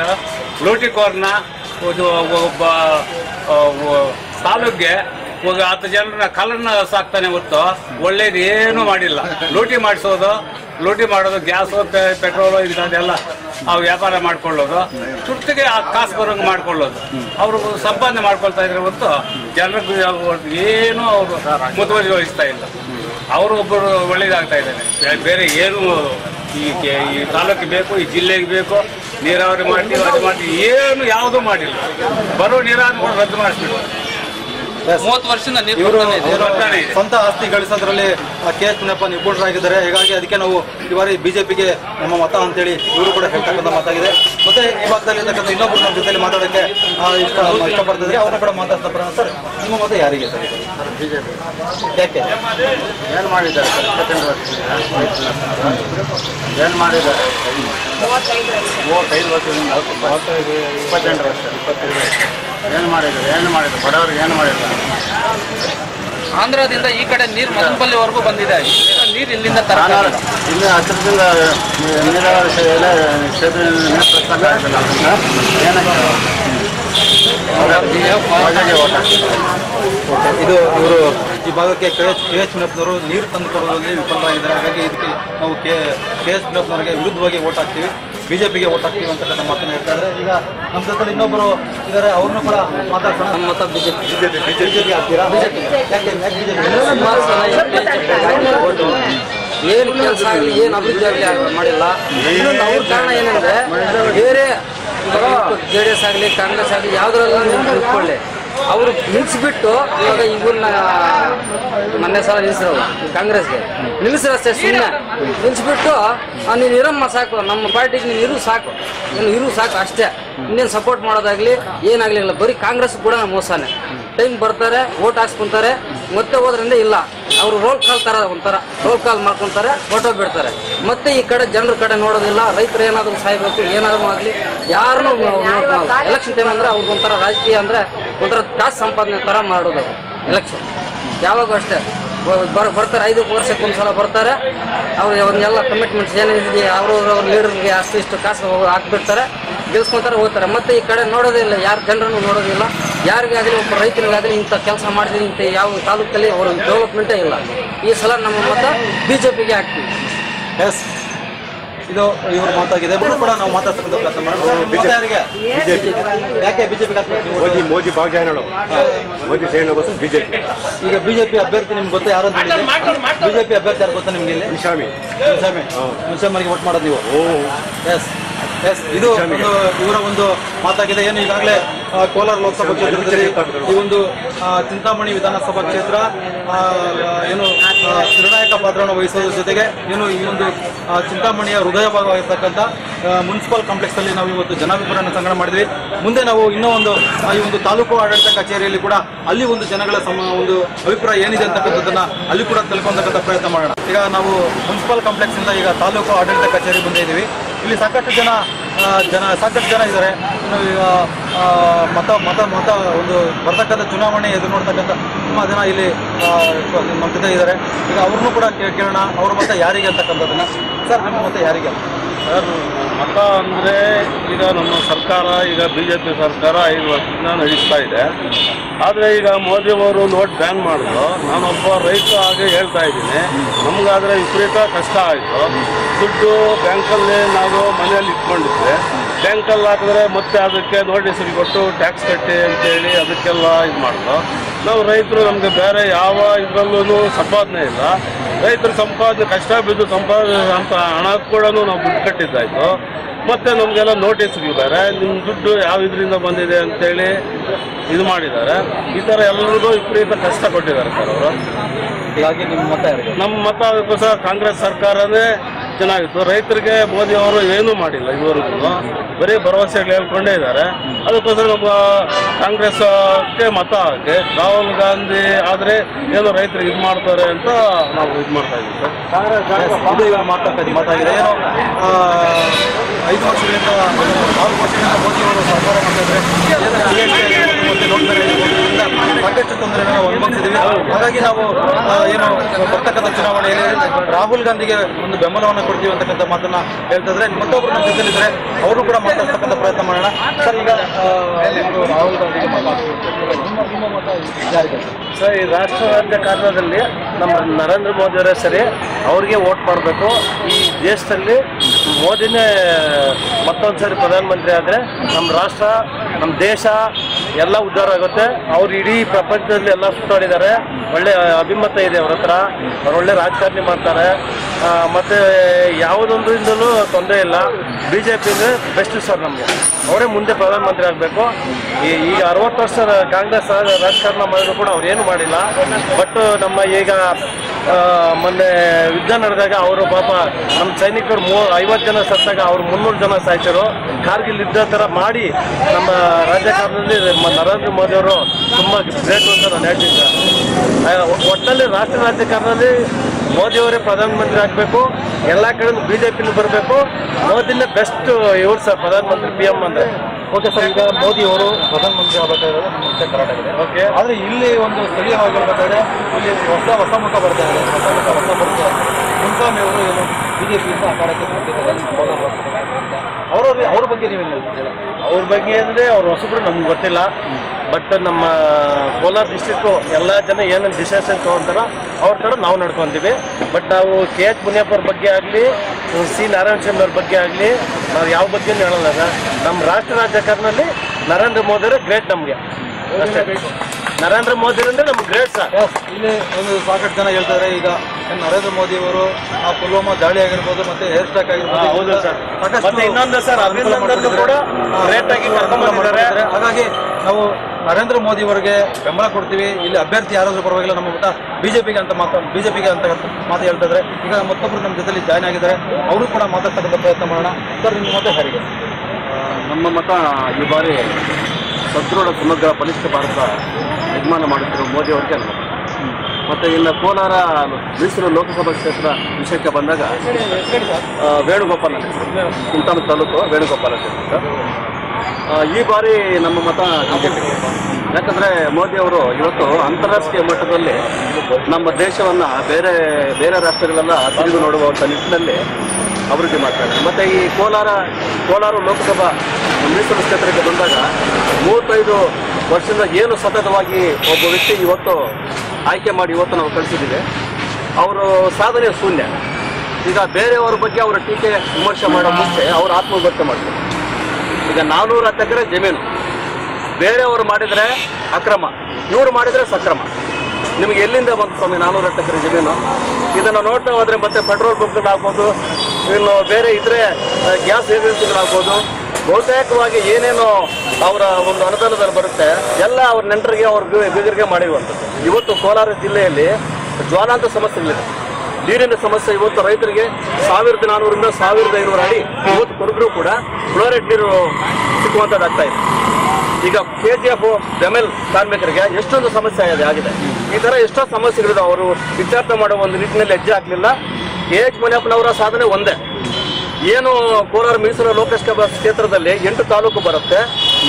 E: ಲೂಟಿಕೋರ್ನ ಒಬ್ಬ ತಾಲೂಕ್ಗೆ ಒಂದು ಹತ್ತು ಜನರನ್ನ ಕಲ್ಲನ್ನ ಸಾಕ್ತಾನೆ ಹೊತ್ತು ಒಳ್ಳೇದು ಏನೂ ಮಾಡಿಲ್ಲ. ಲೂಟಿ ಮಾಡಿಸೋದು, ಲೂಟಿ ಮಾಡೋದು, ಗ್ಯಾಸು ಪೆಟ್ರೋಲು ಇಂಥದ್ದೆಲ್ಲ ಆ ವ್ಯಾಪಾರ ಮಾಡ್ಕೊಳ್ಳೋದು. ತುರ್ತಿಗೆ ಆ ಕಾಸು ಬರೋಂಗೆ ಮಾಡ್ಕೊಳ್ಳೋದು. ಅವರು ಸಂಪಾದನೆ ಮಾಡ್ಕೊಳ್ತಾ ಇದ್ರೆ ಹೊತ್ತು ಜನರಿಗೆ ಏನೂ ಅವರು ಮುತುವರ್ಜಿ ವಹಿಸ್ತಾ ಇಲ್ಲ. ಅವರು ಒಬ್ಬರು ಒಳ್ಳೇದಾಗ್ತಾ ಇದ್ದಾರೆ. ಬೇರೆ ಏನು ಈ ಈ ತಾಲೂಕಿಗೆ ಬೇಕು, ಈ ಜಿಲ್ಲೆಗೆ ಬೇಕು, ನೀರಾವರಿ ಮಾಡಿ ಅದು ಮಾಡ್ತೀವಿ, ಏನು ಯಾವುದೂ ಮಾಡಿಲ್ಲ. ಬರೋ ನೀರಾವರಿ ಕೂಡ ರದ್ದು ಮಾಡಿಸ್ಬಿಟ್ಟು
D: ಮೂವತ್ತು ವರ್ಷದಿಂದ.
A: ಸ್ವಂತ ಆಸ್ತಿ ಗಳಿಸೋದ್ರಲ್ಲಿ ಕೆ ಎಸ್ ಮುನಿಯಪ್ಪ ನಿಪುಣರಾಗಿದ್ದಾರೆ ಹೀಗಾಗಿ ಅದಕ್ಕೆ ನಾವು ಈ ಬಾರಿ ಬಿಜೆಪಿಗೆ ನಮ್ಮ ಮತ ಅಂತೇಳಿ ಇವರು ಕೂಡ ಹೇಳ್ತಕ್ಕಂಥ ಮಾತಾಗಿದೆ. ಮತ್ತೆ ಈ ಭಾಗದಲ್ಲಿ ಇರ್ತಕ್ಕಂಥ ಇನ್ನೊಬ್ಬರು ನಮ್ಮ ಜೊತೆಯಲ್ಲಿ ಮಾತಾಡೋಕ್ಕೆ ಇಷ್ಟಪಡ್ತಿದ್ರೆ ಅವರು ಕೂಡ ಮಾತಾಡ್ತಾ ಸರ್, ನಿಮ್ಮ ಮತ ಯಾರಿಗೆ ಸರ್? ಯಾಕೆ?
C: ಏನು ಮಾಡಿದ್ದಾರೆ ಏನು ಮಾಡಿದ್ದಾರೆ? ಮೂವತ್ತೈದು ವರ್ಷದಿಂದ ಇಪ್ಪತ್ತೆಂಟು ವರ್ಷ, ಇಪ್ಪತ್ತೈದು ವರ್ಷ. ಏನು ಮಾಡಿದ್ದಾರೆ? ಏನು ಮಾಡಿದ್ದಾರೆ? ಬಡವರಿಗೆ ಏನು ಮಾಡಿದ್ದಾರೆ?
D: ಆಂಧ್ರದಿಂದ ಈ ಕಡೆ ನೀರು ಮದನಪಲ್ಲಿವರೆಗೂ ಬಂದಿದೆ. ನೀರು ಇಲ್ಲಿಂದ
C: ಇಲ್ಲಿ ಹತ್ತಿರದಿಂದ ನೀರಾವರಿ.
A: ಇದು ಇವರು ಈ ಭಾಗಕ್ಕೆ ಕೆ ಎಚ್ ಕೆ ಎಚ್ ಮುನಿಯಪ್ಪನವರು ನೀರು ತಂದು ಕೊಡೋದ್ರಲ್ಲಿ ವಿಫಲವಾಗಿದ್ದಾರೆ ಹಾಗಾಗಿ ಇದಕ್ಕೆ ನಾವು ಕೆ ಕೆ ಎಚ್ ಮುನಿಯಪ್ಪನವರಿಗೆ ವಿರುದ್ಧವಾಗಿ ಓಟ್ ಹಾಕ್ತೀವಿ. ಬಿಜೆಪಿಗೆ ಓಟ್ ಹಾಕ್ತೀವಿ ನಮ್ಮ ಮಾತನ್ನು ಹೇಳ್ತಾ ಇದ್ದಾರೆ. ಈಗ ನಮ್ಮ ಜೊತೆ ಇನ್ನೊಬ್ಬರು ಇದ್ದಾರೆ ಅವ್ರನ್ನೂ ಕೂಡ ಮಾತಾಡ್ತಾರೆ ನಮ್ಮ ಮತ ಬಿಜೆಪಿ. BJP BJP. ಯಾಕೆ ಯಾಕೆ ಬಿಜೆಪಿ?
F: ಏನು ಕೆಲಸ ಆಗಲಿ ಏನು ಅಭಿವೃದ್ಧಿ ಆಗಲಿ ಮಾಡಿಲ್ಲ. ಇನ್ನೊಂದು ಅವ್ರ ಕಾರಣ ಏನಂದ್ರೆ ಬೇರೆ ಜೆ ಡಿ ಎಸ್ ಆಗಲಿ ಕಾಂಗ್ರೆಸ್ ಆಗಲಿ ಯಾವುದ್ರಲ್ಲ ನಿಂತ್ಕೊಳ್ಳಿ ಅವರು ನಿಲ್ಲಿಸ್ಬಿಟ್ಟು ಇವಾಗ ಇವ್ರನ್ನ ಮೊನ್ನೆ ಸಲ ನಿಲ್ಲಿಸಿರಲ್ಲ ಕಾಂಗ್ರೆಸ್ಗೆ. ನಿಲ್ಲಿಸಿರಷ್ಟೇ ಸುಮ್ಮನೆ ನಿಲ್ಲಿಸ್ಬಿಟ್ಟು ಆ, ನೀನು ಇರಮ್ಮ ಸಾಕು ನಮ್ಮ ಪಾರ್ಟಿಗೆ ನೀನು ಇರು ಸಾಕು. ನೀನು ಇರು ಸಾಕು ಅಷ್ಟೇ. ಇನ್ನೇನು ಸಪೋರ್ಟ್ ಮಾಡೋದಾಗ್ಲಿ ಏನಾಗಲಿ ಇಲ್ಲ ಬರೀ ಕಾಂಗ್ರೆಸ್ ಕೂಡ ಮೋಸನೇ. ಟೈಮ್ ಬರ್ತಾರೆ ಓಟ್ ಹಾಕ್ಸ್ಕೊಂತಾರೆ ಮತ್ತೆ ಹೋದ್ರಿಂದ ಇಲ್ಲ. ಅವರು ರೋಲ್ ಕಾಲ್ ತರ ಒಂಥರ ರೋಲ್ ಕಾಲ್ ಮಾಡ್ಕೊಂತಾರೆ ಫೋಟೋ ಬಿಡ್ತಾರೆ. ಮತ್ತೆ ಈ ಕಡೆ ಜನರ ಕಡೆ ನೋಡೋದಿಲ್ಲ ರೈತರು ಏನಾದರೂ ಸಾಯ್ಬೇಕು ಏನಾದರೂ ಆಗಲಿ ಯಾರನ್ನೂ ಎಲೆಕ್ಷನ್ ಟೈಮ್ ಅಂದ್ರೆ ಅವ್ರಿಗೆ ಒಂಥರ ರಾಜಕೀಯ ಅಂದ್ರೆ ಒಂಥರ ಕಾಸು ಸಂಪಾದನೆ ಥರ ಮಾಡೋದು. ಎಲೆಕ್ಷನ್ ಯಾವಾಗೂ ಅಷ್ಟೇ. ಬರ್ ಬರ್ತಾರೆ, ಐದು ವರ್ಷಕ್ಕೆ ಒಂದ್ಸಲ ಬರ್ತಾರೆ. ಅವ್ರು ಅವನ್ನೆಲ್ಲ ಕಮಿಟ್ಮೆಂಟ್ಸ್ ಏನಿದೆ ಅವರು ಅವ್ರ ಲೀಡರ್ಗೆ ಅಷ್ಟು ಇಷ್ಟು ಕಾಸು ಹಾಕ್ಬಿಡ್ತಾರೆ. ಗೆಲ್ಸ್ಕೊತಾರೆ, ಹೋಗ್ತಾರೆ. ಮತ್ತೆ ಈ ಕಡೆ ನೋಡೋದೇ ಇಲ್ಲ, ಯಾರು ಜನರನ್ನು ನೋಡೋದಿಲ್ಲ ಯಾರಿಗಾಗಲಿ ಒಬ್ಬ ರೈತರಿಗಾಗಲಿ ಇಂಥ ಕೆಲಸ ಮಾಡಿದ್ರೆ ಇಂಥ ಯಾವ ತಾಲೂಕಲ್ಲಿ ಅವ್ರ ಡೆವಲಪ್ಮೆಂಟೇ ಇಲ್ಲ. ಈ ಸಲ ನಮ್ಮ ಮತ ಬಿ ಜೆ ಪಿಗೆ ಹಾಕ್ತೀವಿ.
A: ಎಸ್ ಇದು ಇವರು ಮಾತಾಗಿದೆ. ಇವರು ಕೂಡ ನಾವು ಮಾತಾಡ್ತಕ್ಕಂಥ ಪ್ರಯತ್ನ ಬಿಜೆಪಿ. ಯಾಕೆ ಬಿಜೆಪಿ
G: ಮೋದಿ ಮೋದಿ ಭಾಗ್ಯಗಳು ಮೋದಿ ಸೇನೆ ಬಸ್ ಬಿಜೆಪಿ.
A: ಈಗ ಬಿಜೆಪಿ ಅಭ್ಯರ್ಥಿ ನಿಮ್ಗೆ ಗೊತ್ತಾ? ಯಾರು ಅಂತ ಬಿಜೆಪಿ ಅಭ್ಯರ್ಥಿ ಯಾರು ಗೊತ್ತಾ ನಿಮ್ಗೆ ಇಲ್ಲಿ?
G: ನಿಶಾಮಿ.
A: ಮುನ್ಸಾಮಿಗೆ ವೋಟ್ ಮಾಡೋದು ನೀವು? ಎಸ್ ಎಸ್ ಇದು ಒಂದು ಇವರ ಒಂದು ಮಾತಾಗಿದೆ. ಏನು ಈಗಾಗಲೇ ಕೋಲಾರ ಲೋಕಸಭಾ ಕ್ಷೇತ್ರದಲ್ಲಿ ಈ ಒಂದು ಚಿಂತಾಮಣಿ ವಿಧಾನಸಭಾ ಕ್ಷೇತ್ರ ಏನು ನಿರ್ಣಾಯಕ ಪಾತ್ರವನ್ನು ವಹಿಸೋದ್ರ ಜೊತೆಗೆ ಏನು ಈ ಒಂದು ಚಿಂತಾಮಣಿಯ ಹೃದಯ ಭಾಗವಾಗಿರ್ತಕ್ಕಂಥ ಮುನ್ಸಿಪಲ್ ಕಾಂಪ್ಲೆಕ್ಸ್ ಅಲ್ಲಿ ನಾವು ಇವತ್ತು ಜನಾಭಿಪ್ರಾಯ ಸಂಗ್ರಹ ಮಾಡಿದ್ವಿ. ಮುಂದೆ ನಾವು ಇನ್ನೂ ಒಂದು ಈ ಒಂದು ತಾಲೂಕು ಆಡಳಿತ ಕಚೇರಿಯಲ್ಲಿ ಕೂಡ ಅಲ್ಲಿ ಒಂದು ಜನಗಳ ಸಮ, ಒಂದು ಅಭಿಪ್ರಾಯ ಏನಿದೆ ಅಂತಕ್ಕಂಥದ್ದನ್ನು ಅಲ್ಲಿ ಕೂಡ ತಿಳ್ಕೊಂಡಕ್ಕಂಥ ಪ್ರಯತ್ನ ಮಾಡೋಣ. ಈಗ ನಾವು ಮುನ್ಸಿಪಲ್ ಕಾಂಪ್ಲೆಕ್ಸ್ ಇಂದ ಈಗ ತಾಲೂಕು ಆಡಳಿತ ಕಚೇರಿ ಬಂದಿದ್ದೀವಿ. ಇಲ್ಲಿ ಸಾಕಷ್ಟು ಜನ ಜನ, ಸಾಕಷ್ಟು ಜನ ಇದ್ದಾರೆ. ಈಗ ಮತ ಮತ ಮತ, ಒಂದು ಬರ್ತಕ್ಕಂಥ ಚುನಾವಣೆ ಎದುರು ನೋಡ್ತಕ್ಕಂಥ ತುಂಬ ಜನ ಇಲ್ಲಿ ನಮ್ಮ ಜೊತೆ ಇದ್ದಾರೆ. ಈಗ ಅವ್ರನ್ನೂ ಕೂಡ ಕೇಳೋಣ. ಅವ್ರ ಮತ ಯಾರಿಗೆ ಅಂತಕ್ಕಂಥದ್ದನ್ನ. ಸರ್, ನಮ್ಮ ಮತ ಯಾರಿಗೆ?
G: ಸರ್, ಮತ ಅಂದರೆ ಈಗ ನಮ್ಮ ಸರ್ಕಾರ, ಈಗ ಬಿ ಜೆ ಪಿ ಸರ್ಕಾರ ಐದು ವರ್ಷದಿಂದ ನಡೀತಾ ಇದೆ. ಆದರೆ ಈಗ ಮೋದಿ ಅವರು ನೋಟ್ ಬ್ಯಾನ್ ಮಾಡಿದ್ರು. ನಾನೊಬ್ಬ ರೈತ ಹಾಗೆ ಹೇಳ್ತಾ ಇದ್ದೀನಿ. ನಮಗಾದರೆ ವಿಪರೀತ ಕಷ್ಟ ಆಯಿತು. ದುಡ್ಡು ಬ್ಯಾಂಕಲ್ಲಿ ನಾವು ಮನೆಯಲ್ಲಿ ಇಟ್ಕೊಂಡಿದ್ದೆ ಬ್ಯಾಂಕಲ್ಲಿ ಹಾಕಿದ್ರೆ ಮತ್ತೆ ಅದಕ್ಕೆ ನೋಟಿಸ್ ಕೊಟ್ಟು ಟ್ಯಾಕ್ಸ್ ಕಟ್ಟಿ ಅಂತೇಳಿ ಅದಕ್ಕೆಲ್ಲ ಇದು ಮಾಡಿದ್ರು ನಾವು ರೈತರು ನಮಗೆ ಬೇರೆ ಯಾವ ಇದರಲ್ಲೂ ಸಂಪಾದನೆ ಇಲ್ಲ. ರೈತರು ಸಂಪಾದನೆ ಕಷ್ಟ ಬಿದ್ದು ಸಂಪಾದನೆ ಅಂತ ಹಣ ಕೂಡ ನಾವು ದುಡ್ಡು ಕಟ್ಟಿದ್ದಾಯಿತು. ಮತ್ತೆ ನಮಗೆಲ್ಲ ನೋಟಿಸ್ ಇದ್ದಾರೆ. ನಿಮ್ಮ ದುಡ್ಡು ಯಾವ ಇದರಿಂದ ಬಂದಿದೆ ಅಂತೇಳಿ ಇದು ಮಾಡಿದ್ದಾರೆ. ಈ ಥರ ಎಲ್ಲರಿಗೂ ವಿಪರೀತ ಕಷ್ಟ ಕೊಟ್ಟಿದ್ದಾರೆ ಸರ್ ಅವರು.
A: ಹೀಗಾಗಿ ನಿಮ್ಮ ಮತ
G: ನಮ್ಮ ಮತ ಅದಕ್ಕೋಸ್ಕರ ಕಾಂಗ್ರೆಸ್ ಸರ್ಕಾರನೇ ಚೆನ್ನಾಗಿತ್ತು. ರೈತರಿಗೆ ಮೋದಿ ಅವರು ಏನೂ ಮಾಡಿಲ್ಲ ಇವರೆಗೂ ಬರೀ ಭರವಸೆಗಳು ಹೇಳ್ಕೊಂಡೇ ಇದ್ದಾರೆ. ಅದಕ್ಕೋಸ್ಕರ ನಮ್ಮ ಕಾಂಗ್ರೆಸ್ಗೆ ಮತ ಹಾಕಿ ರಾಹುಲ್ ಗಾಂಧಿ ಆದರೆ ಏನು ರೈತರಿಗೆ ಇದು ಮಾಡ್ತಾರೆ ಅಂತ ನಾವು ಇದು ಮಾಡ್ತಾ ಇದ್ದೀವಿ ಸರ್.
A: ಇವಾಗ ಐದು ವರ್ಷಗಳಿಂದ ನಾಲ್ಕು ವರ್ಷಗಳಿಂದ ಮೋದಿ ಅವರು ಸರ್ಕಾರ ಹಾಗಾಗಿ ನಾವು ಏನು ಬರ್ತಕ್ಕಂಥ ಚುನಾವಣೆಯಲ್ಲಿ ರಾಹುಲ್ ಗಾಂಧಿಗೆ ಒಂದು ಬೆಂಬಲವನ್ನು ಕೊಡ್ತೀವಿ ಅಂತಕ್ಕಂಥ ಮಾತನ್ನ ಹೇಳ್ತಾ ಇದ್ರೆ ಮತ್ತೊಬ್ರು ನಮ್ಮ ಜೊತೆಲಿದ್ದಾರೆ ಅವರು ಕೂಡ ಮಾತಾಡ್ತಕ್ಕಂಥ ಪ್ರಯತ್ನ ಮಾಡೋಣ. ಸರ್ ಈಗ
H: ಸರ್ ಈ ರಾಷ್ಟ್ರ ರಾಜಕಾರಣದಲ್ಲಿ ನಮ್ಮ ನರೇಂದ್ರ ಮೋದಿ ಅವರೇ ಸರಿ ಅವ್ರಿಗೆ ವೋಟ್ ಮಾಡಬೇಕು ಈ ದೇಶದಲ್ಲಿ ಮೋದಿನೇ ಮತ್ತೊಂದ್ಸರಿ ಪ್ರಧಾನಮಂತ್ರಿ ಆದರೆ ನಮ್ಮ ರಾಷ್ಟ್ರ ನಮ್ಮ ದೇಶ ಎಲ್ಲ ಉದ್ಧಾರ ಆಗುತ್ತೆ. ಅವ್ರು ಇಡೀ ಪ್ರಪಂಚದಲ್ಲಿ ಎಲ್ಲ ಸುತ್ತಾಡಿದ್ದಾರೆ. ಒಳ್ಳೆ ಅಭಿಮತ ಇದೆ ಅವ್ರ ಹತ್ರ. ಅವ್ರು ಒಳ್ಳೆ ರಾಜಕಾರಣಿ ಮಾಡ್ತಾರೆ. ಮತ್ತೆ ಯಾವುದೊಂದರಿಂದಲೂ ತೊಂದರೆ ಇಲ್ಲ. B J P best sir ನಮಗೆ. ಅವರೇ ಮುಂದೆ ಪ್ರಧಾನಮಂತ್ರಿ ಆಗಬೇಕು. ಈಗ ಅರವತ್ತು ವರ್ಷ ಕಾಂಗ್ರೆಸ್ ರಾಜಕಾರಣ ಮಾಡಿದ್ರು ಕೂಡ ಅವ್ರು ಏನು ಮಾಡಿಲ್ಲ. ಬಟ್ ನಮ್ಮ ಈಗ ಮೊನ್ನೆ ಯುದ್ಧ ನಡೆದಾಗ ಅವರು ಪಾಪ ನಮ್ಮ ಸೈನಿಕರು ಮೂ ಐವತ್ತು ಜನ ಸತ್ತಾಗ ಅವ್ರು ಮುನ್ನೂರು ಜನ ಸಾಯ್ತರು ಕಾರ್ಗಿಲ್ ಯುದ್ಧ ಥರ ಮಾಡಿ ನಮ್ಮ ರಾಜಕಾರಣದಲ್ಲಿ ನರೇಂದ್ರ ಮೋದಿ ಅವರು ತುಂಬ ಗ್ರೇಟ್ ಅಂತ ನಾನು ಹೇಳ್ತೀನಿ ಸರ್. ಒಟ್ಟಲ್ಲಿ ರಾಷ್ಟ್ರ ರಾಜಕಾರಣದಲ್ಲಿ ಮೋದಿಯವರೇ ಪ್ರಧಾನಮಂತ್ರಿ ಆಗಬೇಕು ಎಲ್ಲ ಕಡೆ ಬಿ ಜೆ ಪಿನೂ ಬರಬೇಕು. ಮೋದಿನ ಬೆಸ್ಟ್ ಇವರು ಸರ್ ಪ್ರಧಾನಮಂತ್ರಿ ಪಿ ಎಂ ಅಂದರೆ.
A: ಓಕೆ ಸರ್ ಈಗ ಮೋದಿ ಅವರು ಪ್ರಧಾನಮಂತ್ರಿ ಆಗಬೇಕಾದ್ರೆ ನಮ್ಮ ಉತ್ತರ ಕರ್ನಾಟಕದಲ್ಲಿ
H: ಓಕೆ.
A: ಆದ್ರೆ ಇಲ್ಲಿ ಒಂದು ಸ್ಥಳೀಯವಾಗಿ ಹೇಳ್ಬೇಕಾದ್ರೆ ಇಲ್ಲಿ ಹೊಸ ಹೊಸ ಮುಖ ಬರ್ತಾ ಇದೆ. ಹೊಸ ಮುಖ ಹೊಸ ಇದೆ ಮುನ್ಸ್ವಾಮಿ ಅವರು ಏನು ಬಿ ಜೆ ಪಿಯಿಂದ ಅವರವ್ರಿಗೆ ಅವ್ರ ಬಗ್ಗೆ ನೀವೇನು ಹೇಳ್ತೀರಾ?
H: ಅವ್ರ ಬಗ್ಗೆ ಅಂದರೆ ಅವ್ರ ಹೊಸಬ್ರು ನಮ್ಗೆ ಗೊತ್ತಿಲ್ಲ. ಬಟ್ ನಮ್ಮ ಕೋಲಾರ ಡಿಸ್ಟಿಕ್ಕು ಎಲ್ಲ ಜನ ಏನೇನು ಡಿಸಿಷನ್ ತೊಗೊಂತಾರೋ ಅವ್ರ ಕಡೆ ನಾವು ನಡ್ಕೊತೀವಿ. ಬಟ್ ನಾವು ಕೆ ಎಚ್ ಮುನಿಯಪ್ಪರ ಬಗ್ಗೆ ಆಗಲಿ ಸಿ ನಾರಾಯಣ ಅವ್ರ ಬಗ್ಗೆ ಆಗಲಿ ನಾವು ಯಾವ ಬಗ್ಗೆನೂ ಹೇಳಲ್ಲ ಸರ್. ನಮ್ಮ ರಾಷ್ಟ್ರ ರಾಜಕಾರಣದಲ್ಲಿ ನರೇಂದ್ರ ಮೋದಿ ಅವರೇ ಗ್ರೇಟ್ ನಮಗೆ. ಅಷ್ಟೇ. ನರೇಂದ್ರ ಮೋದಿ ಅಂದರೆ ನಮ್ಗೆ ಗ್ರೇಟ್ ಸರ್
A: ಇಲ್ಲಿ ಒಂದು ಸಾಕಷ್ಟು ಜನ ಹೇಳ್ತಾರೆ ಈಗ ನರೇಂದ್ರ ಮೋದಿ ಅವರು ಆ ಪುಲ್ವಾಮಾ ದಾಳಿ ಆಗಿರ್ಬೋದು ಮತ್ತೆ ಹೇರ್ ಸ್ಟ್ರೈಕ್ ಆಗಿರ್ಬೋದು
H: ಸರ್.
A: ಸಾಕಷ್ಟು
H: ಇನ್ನೊಂದು ಸರ್, ಅಭಿನಂದನ್ ಕೂಡ ಗ್ರೇಟ್ ಆಗಿ.
A: ಹಾಗಾಗಿ ನಾವು ನರೇಂದ್ರ ಮೋದಿ ಅವರಿಗೆ ಬೆಂಬಲ ಕೊಡ್ತೀವಿ. ಇಲ್ಲಿ ಅಭ್ಯರ್ಥಿ ಯಾರಾದರೂ ಪರವಾಗಿಲ್ಲ, ನಮ್ಮ ಮತ ಬಿಜೆಪಿಗೆ ಅಂತ ಮಾತು ಬಿಜೆಪಿಗೆ ಅಂತ ಮಾತು ಹೇಳ್ತಾ ಈಗ ಮತ್ತೊಬ್ಬರು ನಮ್ಮ ಜೊತೆಲಿ ಜಾಯ್ನ್ ಆಗಿದ್ದಾರೆ. ಅವರು ಕೂಡ ಮಾತಾಡ್ತಕ್ಕಂಥ ಪ್ರಯತ್ನ ಮಾಡೋಣ. ಸರ್, ನಿಮ್ಮ ಮತ ಹೇಗೆ
H: ನಮ್ಮ ಮತ ಈ ಬಾರಿ ಸದೃಢ, ಸಮಗ್ರ, ಬಲಿಷ್ಠ ಭಾರತ ನಿರ್ಮಾಣ ಮಾಡುತ್ತಿರುವ ಮೋದಿ ಅವರಿಗೆ ನಮ್ಮ ಮತ. ಮತ್ತೆ ಇನ್ನು ಕೋಲಾರ ಮೀಸಲು ಲೋಕಸಭಾ ಕ್ಷೇತ್ರ ವಿಷಯಕ್ಕೆ ಬಂದಾಗ ವೇಣುಗೋಪಾಲ ಅಂತ ತಾಲೂಕು ವೇಣುಗೋಪಾಲ ಕ್ಷೇತ್ರ ಈ ಬಾರಿ ನಮ್ಮ ಮತ ಯಾಕಂದರೆ ಯಾಕಂದ್ರೆ ಮೋದಿ ಅವರು ಇವತ್ತು ಅಂತಾರಾಷ್ಟ್ರೀಯ ಮಟ್ಟದಲ್ಲಿ ನಮ್ಮ ದೇಶವನ್ನು ಬೇರೆ ಬೇರೆ ರಾಷ್ಟ್ರಗಳೆಲ್ಲ ತಿಳಿದು ನೋಡುವಂಥ ನಿಟ್ಟಿನಲ್ಲಿ ಅಭಿವೃದ್ಧಿ ಮಾಡ್ತಾರೆ. ಮತ್ತೆ ಈ ಕೋಲಾರ ಕೋಲಾರ ಲೋಕಸಭಾ ಮೀಸಲು ಕ್ಷೇತ್ರಕ್ಕೆ ಬಂದಾಗ ಮೂವತ್ತೈದು ವರ್ಷದಿಂದ ಏನು ಸತತವಾಗಿ ಒಬ್ಬ ವ್ಯಕ್ತಿ ಇವತ್ತು ಆಯ್ಕೆ ಮಾಡಿ ಇವತ್ತು ನಾವು ಕಳಿಸಿದ್ದೀವಿ. ಅವರು ಸಾಧನೆ ಶೂನ್ಯ. ಈಗ ಬೇರೆಯವರ ಬಗ್ಗೆ ಅವರ ಟೀಕೆ ವಿಮರ್ಶೆ ಮಾಡೋ ಮುಂಚೆ ಅವರು ಆತ್ಮವಿಮರ್ಶೆ ಮಾಡ್ತಾರೆ. ಈಗ ನಾನೂರು ಹತ್ತು ಎಕರೆ ಜಮೀನು. ಬೇರೆಯವರು ಮಾಡಿದರೆ ಅಕ್ರಮ, ಇವರು ಮಾಡಿದರೆ ಸಕ್ರಮ. ನಿಮಗೆ ಎಲ್ಲಿಂದ ಬಂತು ಸ್ವಾಮಿ ನಾನೂರು ಹತ್ತು ಎಕರೆ ಜಮೀನು? ಇದನ್ನು ನೋಡ್ತಾ ಹೋದರೆ ಮತ್ತೆ ಪೆಟ್ರೋಲ್ ಬಂಕ್ಗಳಾಗ್ಬೋದು ಇನ್ನು ಬೇರೆ ಇದ್ರೆ ಗ್ಯಾಸ್ ಏಜೆನ್ಸಿಗಳಾಗ್ಬೋದು ಬಹುತೇಕವಾಗಿ ಏನೇನು ಅವರ ಒಂದು ಅನುದಾನದಲ್ಲಿ ಬರುತ್ತೆ, ಎಲ್ಲ ಅವ್ರ ನೆಂಟರಿಗೆ, ಅವ್ರ ಬೀಗರಿಗೆ ಮಾಡಿರುವಂಥದ್ದು. ಇವತ್ತು ಕೋಲಾರ ಜಿಲ್ಲೆಯಲ್ಲಿ ಜ್ವಾಲಾಂತ ಸಮಸ್ಯೆಗಳಿದೆ. ನೀರಿನ ಸಮಸ್ಯೆ ಇವತ್ತು ರೈತರಿಗೆ ಸಾವಿರದ ನಾನ್ನೂರಿಂದ ಸಾವಿರದ ಐನೂರು ಅಡಿ, ಇವತ್ತು ಕೊಡದ್ರು ಕೂಡ ಫ್ಲೋರೈಡ್ ನೀರು ಸಿಕ್ಕುವಂಥದ್ದಾಗ್ತಾ ಇದೆ. ಈಗ ಕೆ ಜಿ ಎಫ್ ಬೆಮೆಲ್ ಕಾರ್ಮಿಕರಿಗೆ ಎಷ್ಟೊಂದು ಸಮಸ್ಯೆ ಆಗಿದೆ ಆಗಿದೆ. ಈ ಥರ ಎಷ್ಟೋ ಸಮಸ್ಯೆಗಳಿದೆ ಅವರು ವಿಚಾರ ಮಾಡೋ ಒಂದು ನಿಟ್ಟಿನಲ್ಲಿ ಹೆಜ್ಜೆ ಆಗಲಿಲ್ಲ ಕೆ ಎಚ್ ಮುನಿಯಪ್ಪನವರ ಸಾಧನೆ ಒಂದೇ. ಏನು ಕೋಲಾರ ಮೀಸಲು ಲೋಕಸಭಾ ಕ್ಷೇತ್ರದಲ್ಲಿ ಎಂಟು ತಾಲೂಕು ಬರುತ್ತೆ.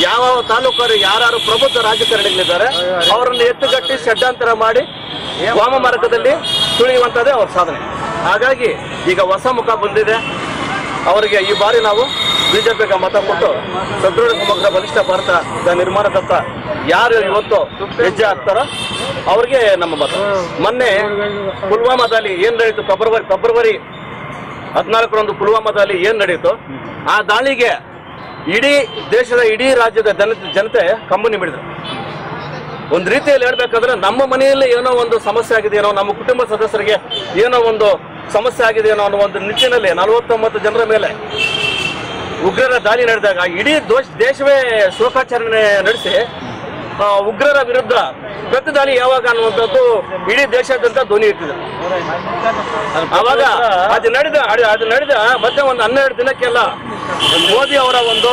H: ಯಾವ ತಾಲೂಕರು ಯಾರು ಪ್ರಬುದ್ಧ ರಾಜಕಾರಣಿಗಳಿದ್ದಾರೆ, ಅವರನ್ನು ಎತ್ತುಗಟ್ಟಿ ಷಡ್ಡಾಂತರ ಮಾಡಿ ವಾಮ ಮಾರ್ಗದಲ್ಲಿ ತುಳಿಯುವಂಥದ್ದೇ ಅವ್ರ ಸಾಧನೆ. ಹಾಗಾಗಿ ಈಗ ಹೊಸ ಮುಖ ಬಂದಿದೆ. ಅವರಿಗೆ ಈ ಬಾರಿ ನಾವು ಬಿಜೆಪಿಗೆ ಮತ ಕೊಟ್ಟು ಸದೃಢ ಸಮಗ್ರ ಬಲಿಷ್ಠ ಭಾರತದ ನಿರ್ಮಾಣದತ್ತ ಯಾರು ಇವತ್ತು ಹೆಜ್ಜೆ ಹಾಕ್ತಾರೋ ಅವ್ರಿಗೆ ನಮ್ಮ ಮತ. ಮೊನ್ನೆ ಪುಲ್ವಾಮಾದಲ್ಲಿ ಏನ್ ನಡೀತು? ಫೆಬ್ರವರಿ ಫೆಬ್ರವರಿ ಹದಿನಾಲ್ಕರಂದು ಪುಲ್ವಾಮಾದಲ್ಲಿ ಏನ್ ನಡೀತು? ಆ ದಾಳಿಗೆ ಇಡೀ ದೇಶದ ಇಡೀ ರಾಜ್ಯದ ಜನತೆ ಜನತೆ ಕಂಬನಿ ಮಿಡಿದ್ರು ಒಂದು ರೀತಿಯಲ್ಲಿ ಹೇಳ್ಬೇಕಾದ್ರೆ ನಮ್ಮ ಮನೆಯಲ್ಲಿ ಏನೋ ಒಂದು ಸಮಸ್ಯೆ ಆಗಿದೆಯೇನೋ, ನಮ್ಮ ಕುಟುಂಬ ಸದಸ್ಯರಿಗೆ ಏನೋ ಒಂದು ಸಮಸ್ಯೆ ಆಗಿದೆಯೇನೋ ಅನ್ನೋ ಒಂದು ನಿಟ್ಟಿನಲ್ಲಿ ನಲವತ್ತೊಂಬತ್ತು ಜನರ ಮೇಲೆ ಉಗ್ರರ ದಾಳಿ ನಡೆದಾಗ ಇಡೀ ದೋಷ ದೇಶವೇ ಶೋಕಾಚರಣೆ ನಡೆಸಿ ಉಗ್ರರ ವಿರುದ್ಧ ಪ್ರತಿ ದಾಳಿ ಯಾವಾಗ ಅನ್ನುವಂಥದ್ದು ಇಡೀ ದೇಶಾದ್ಯಂತ ಧ್ವನಿ ಇರ್ತದೆ ಅವಾಗ ಅದು ನಡೆದ, ಅದು- ನಡೆದ ಮತ್ತೆ ಒಂದು ಹನ್ನೆರಡು ದಿನಕ್ಕೆಲ್ಲ ಮೋದಿ ಅವರ ಒಂದು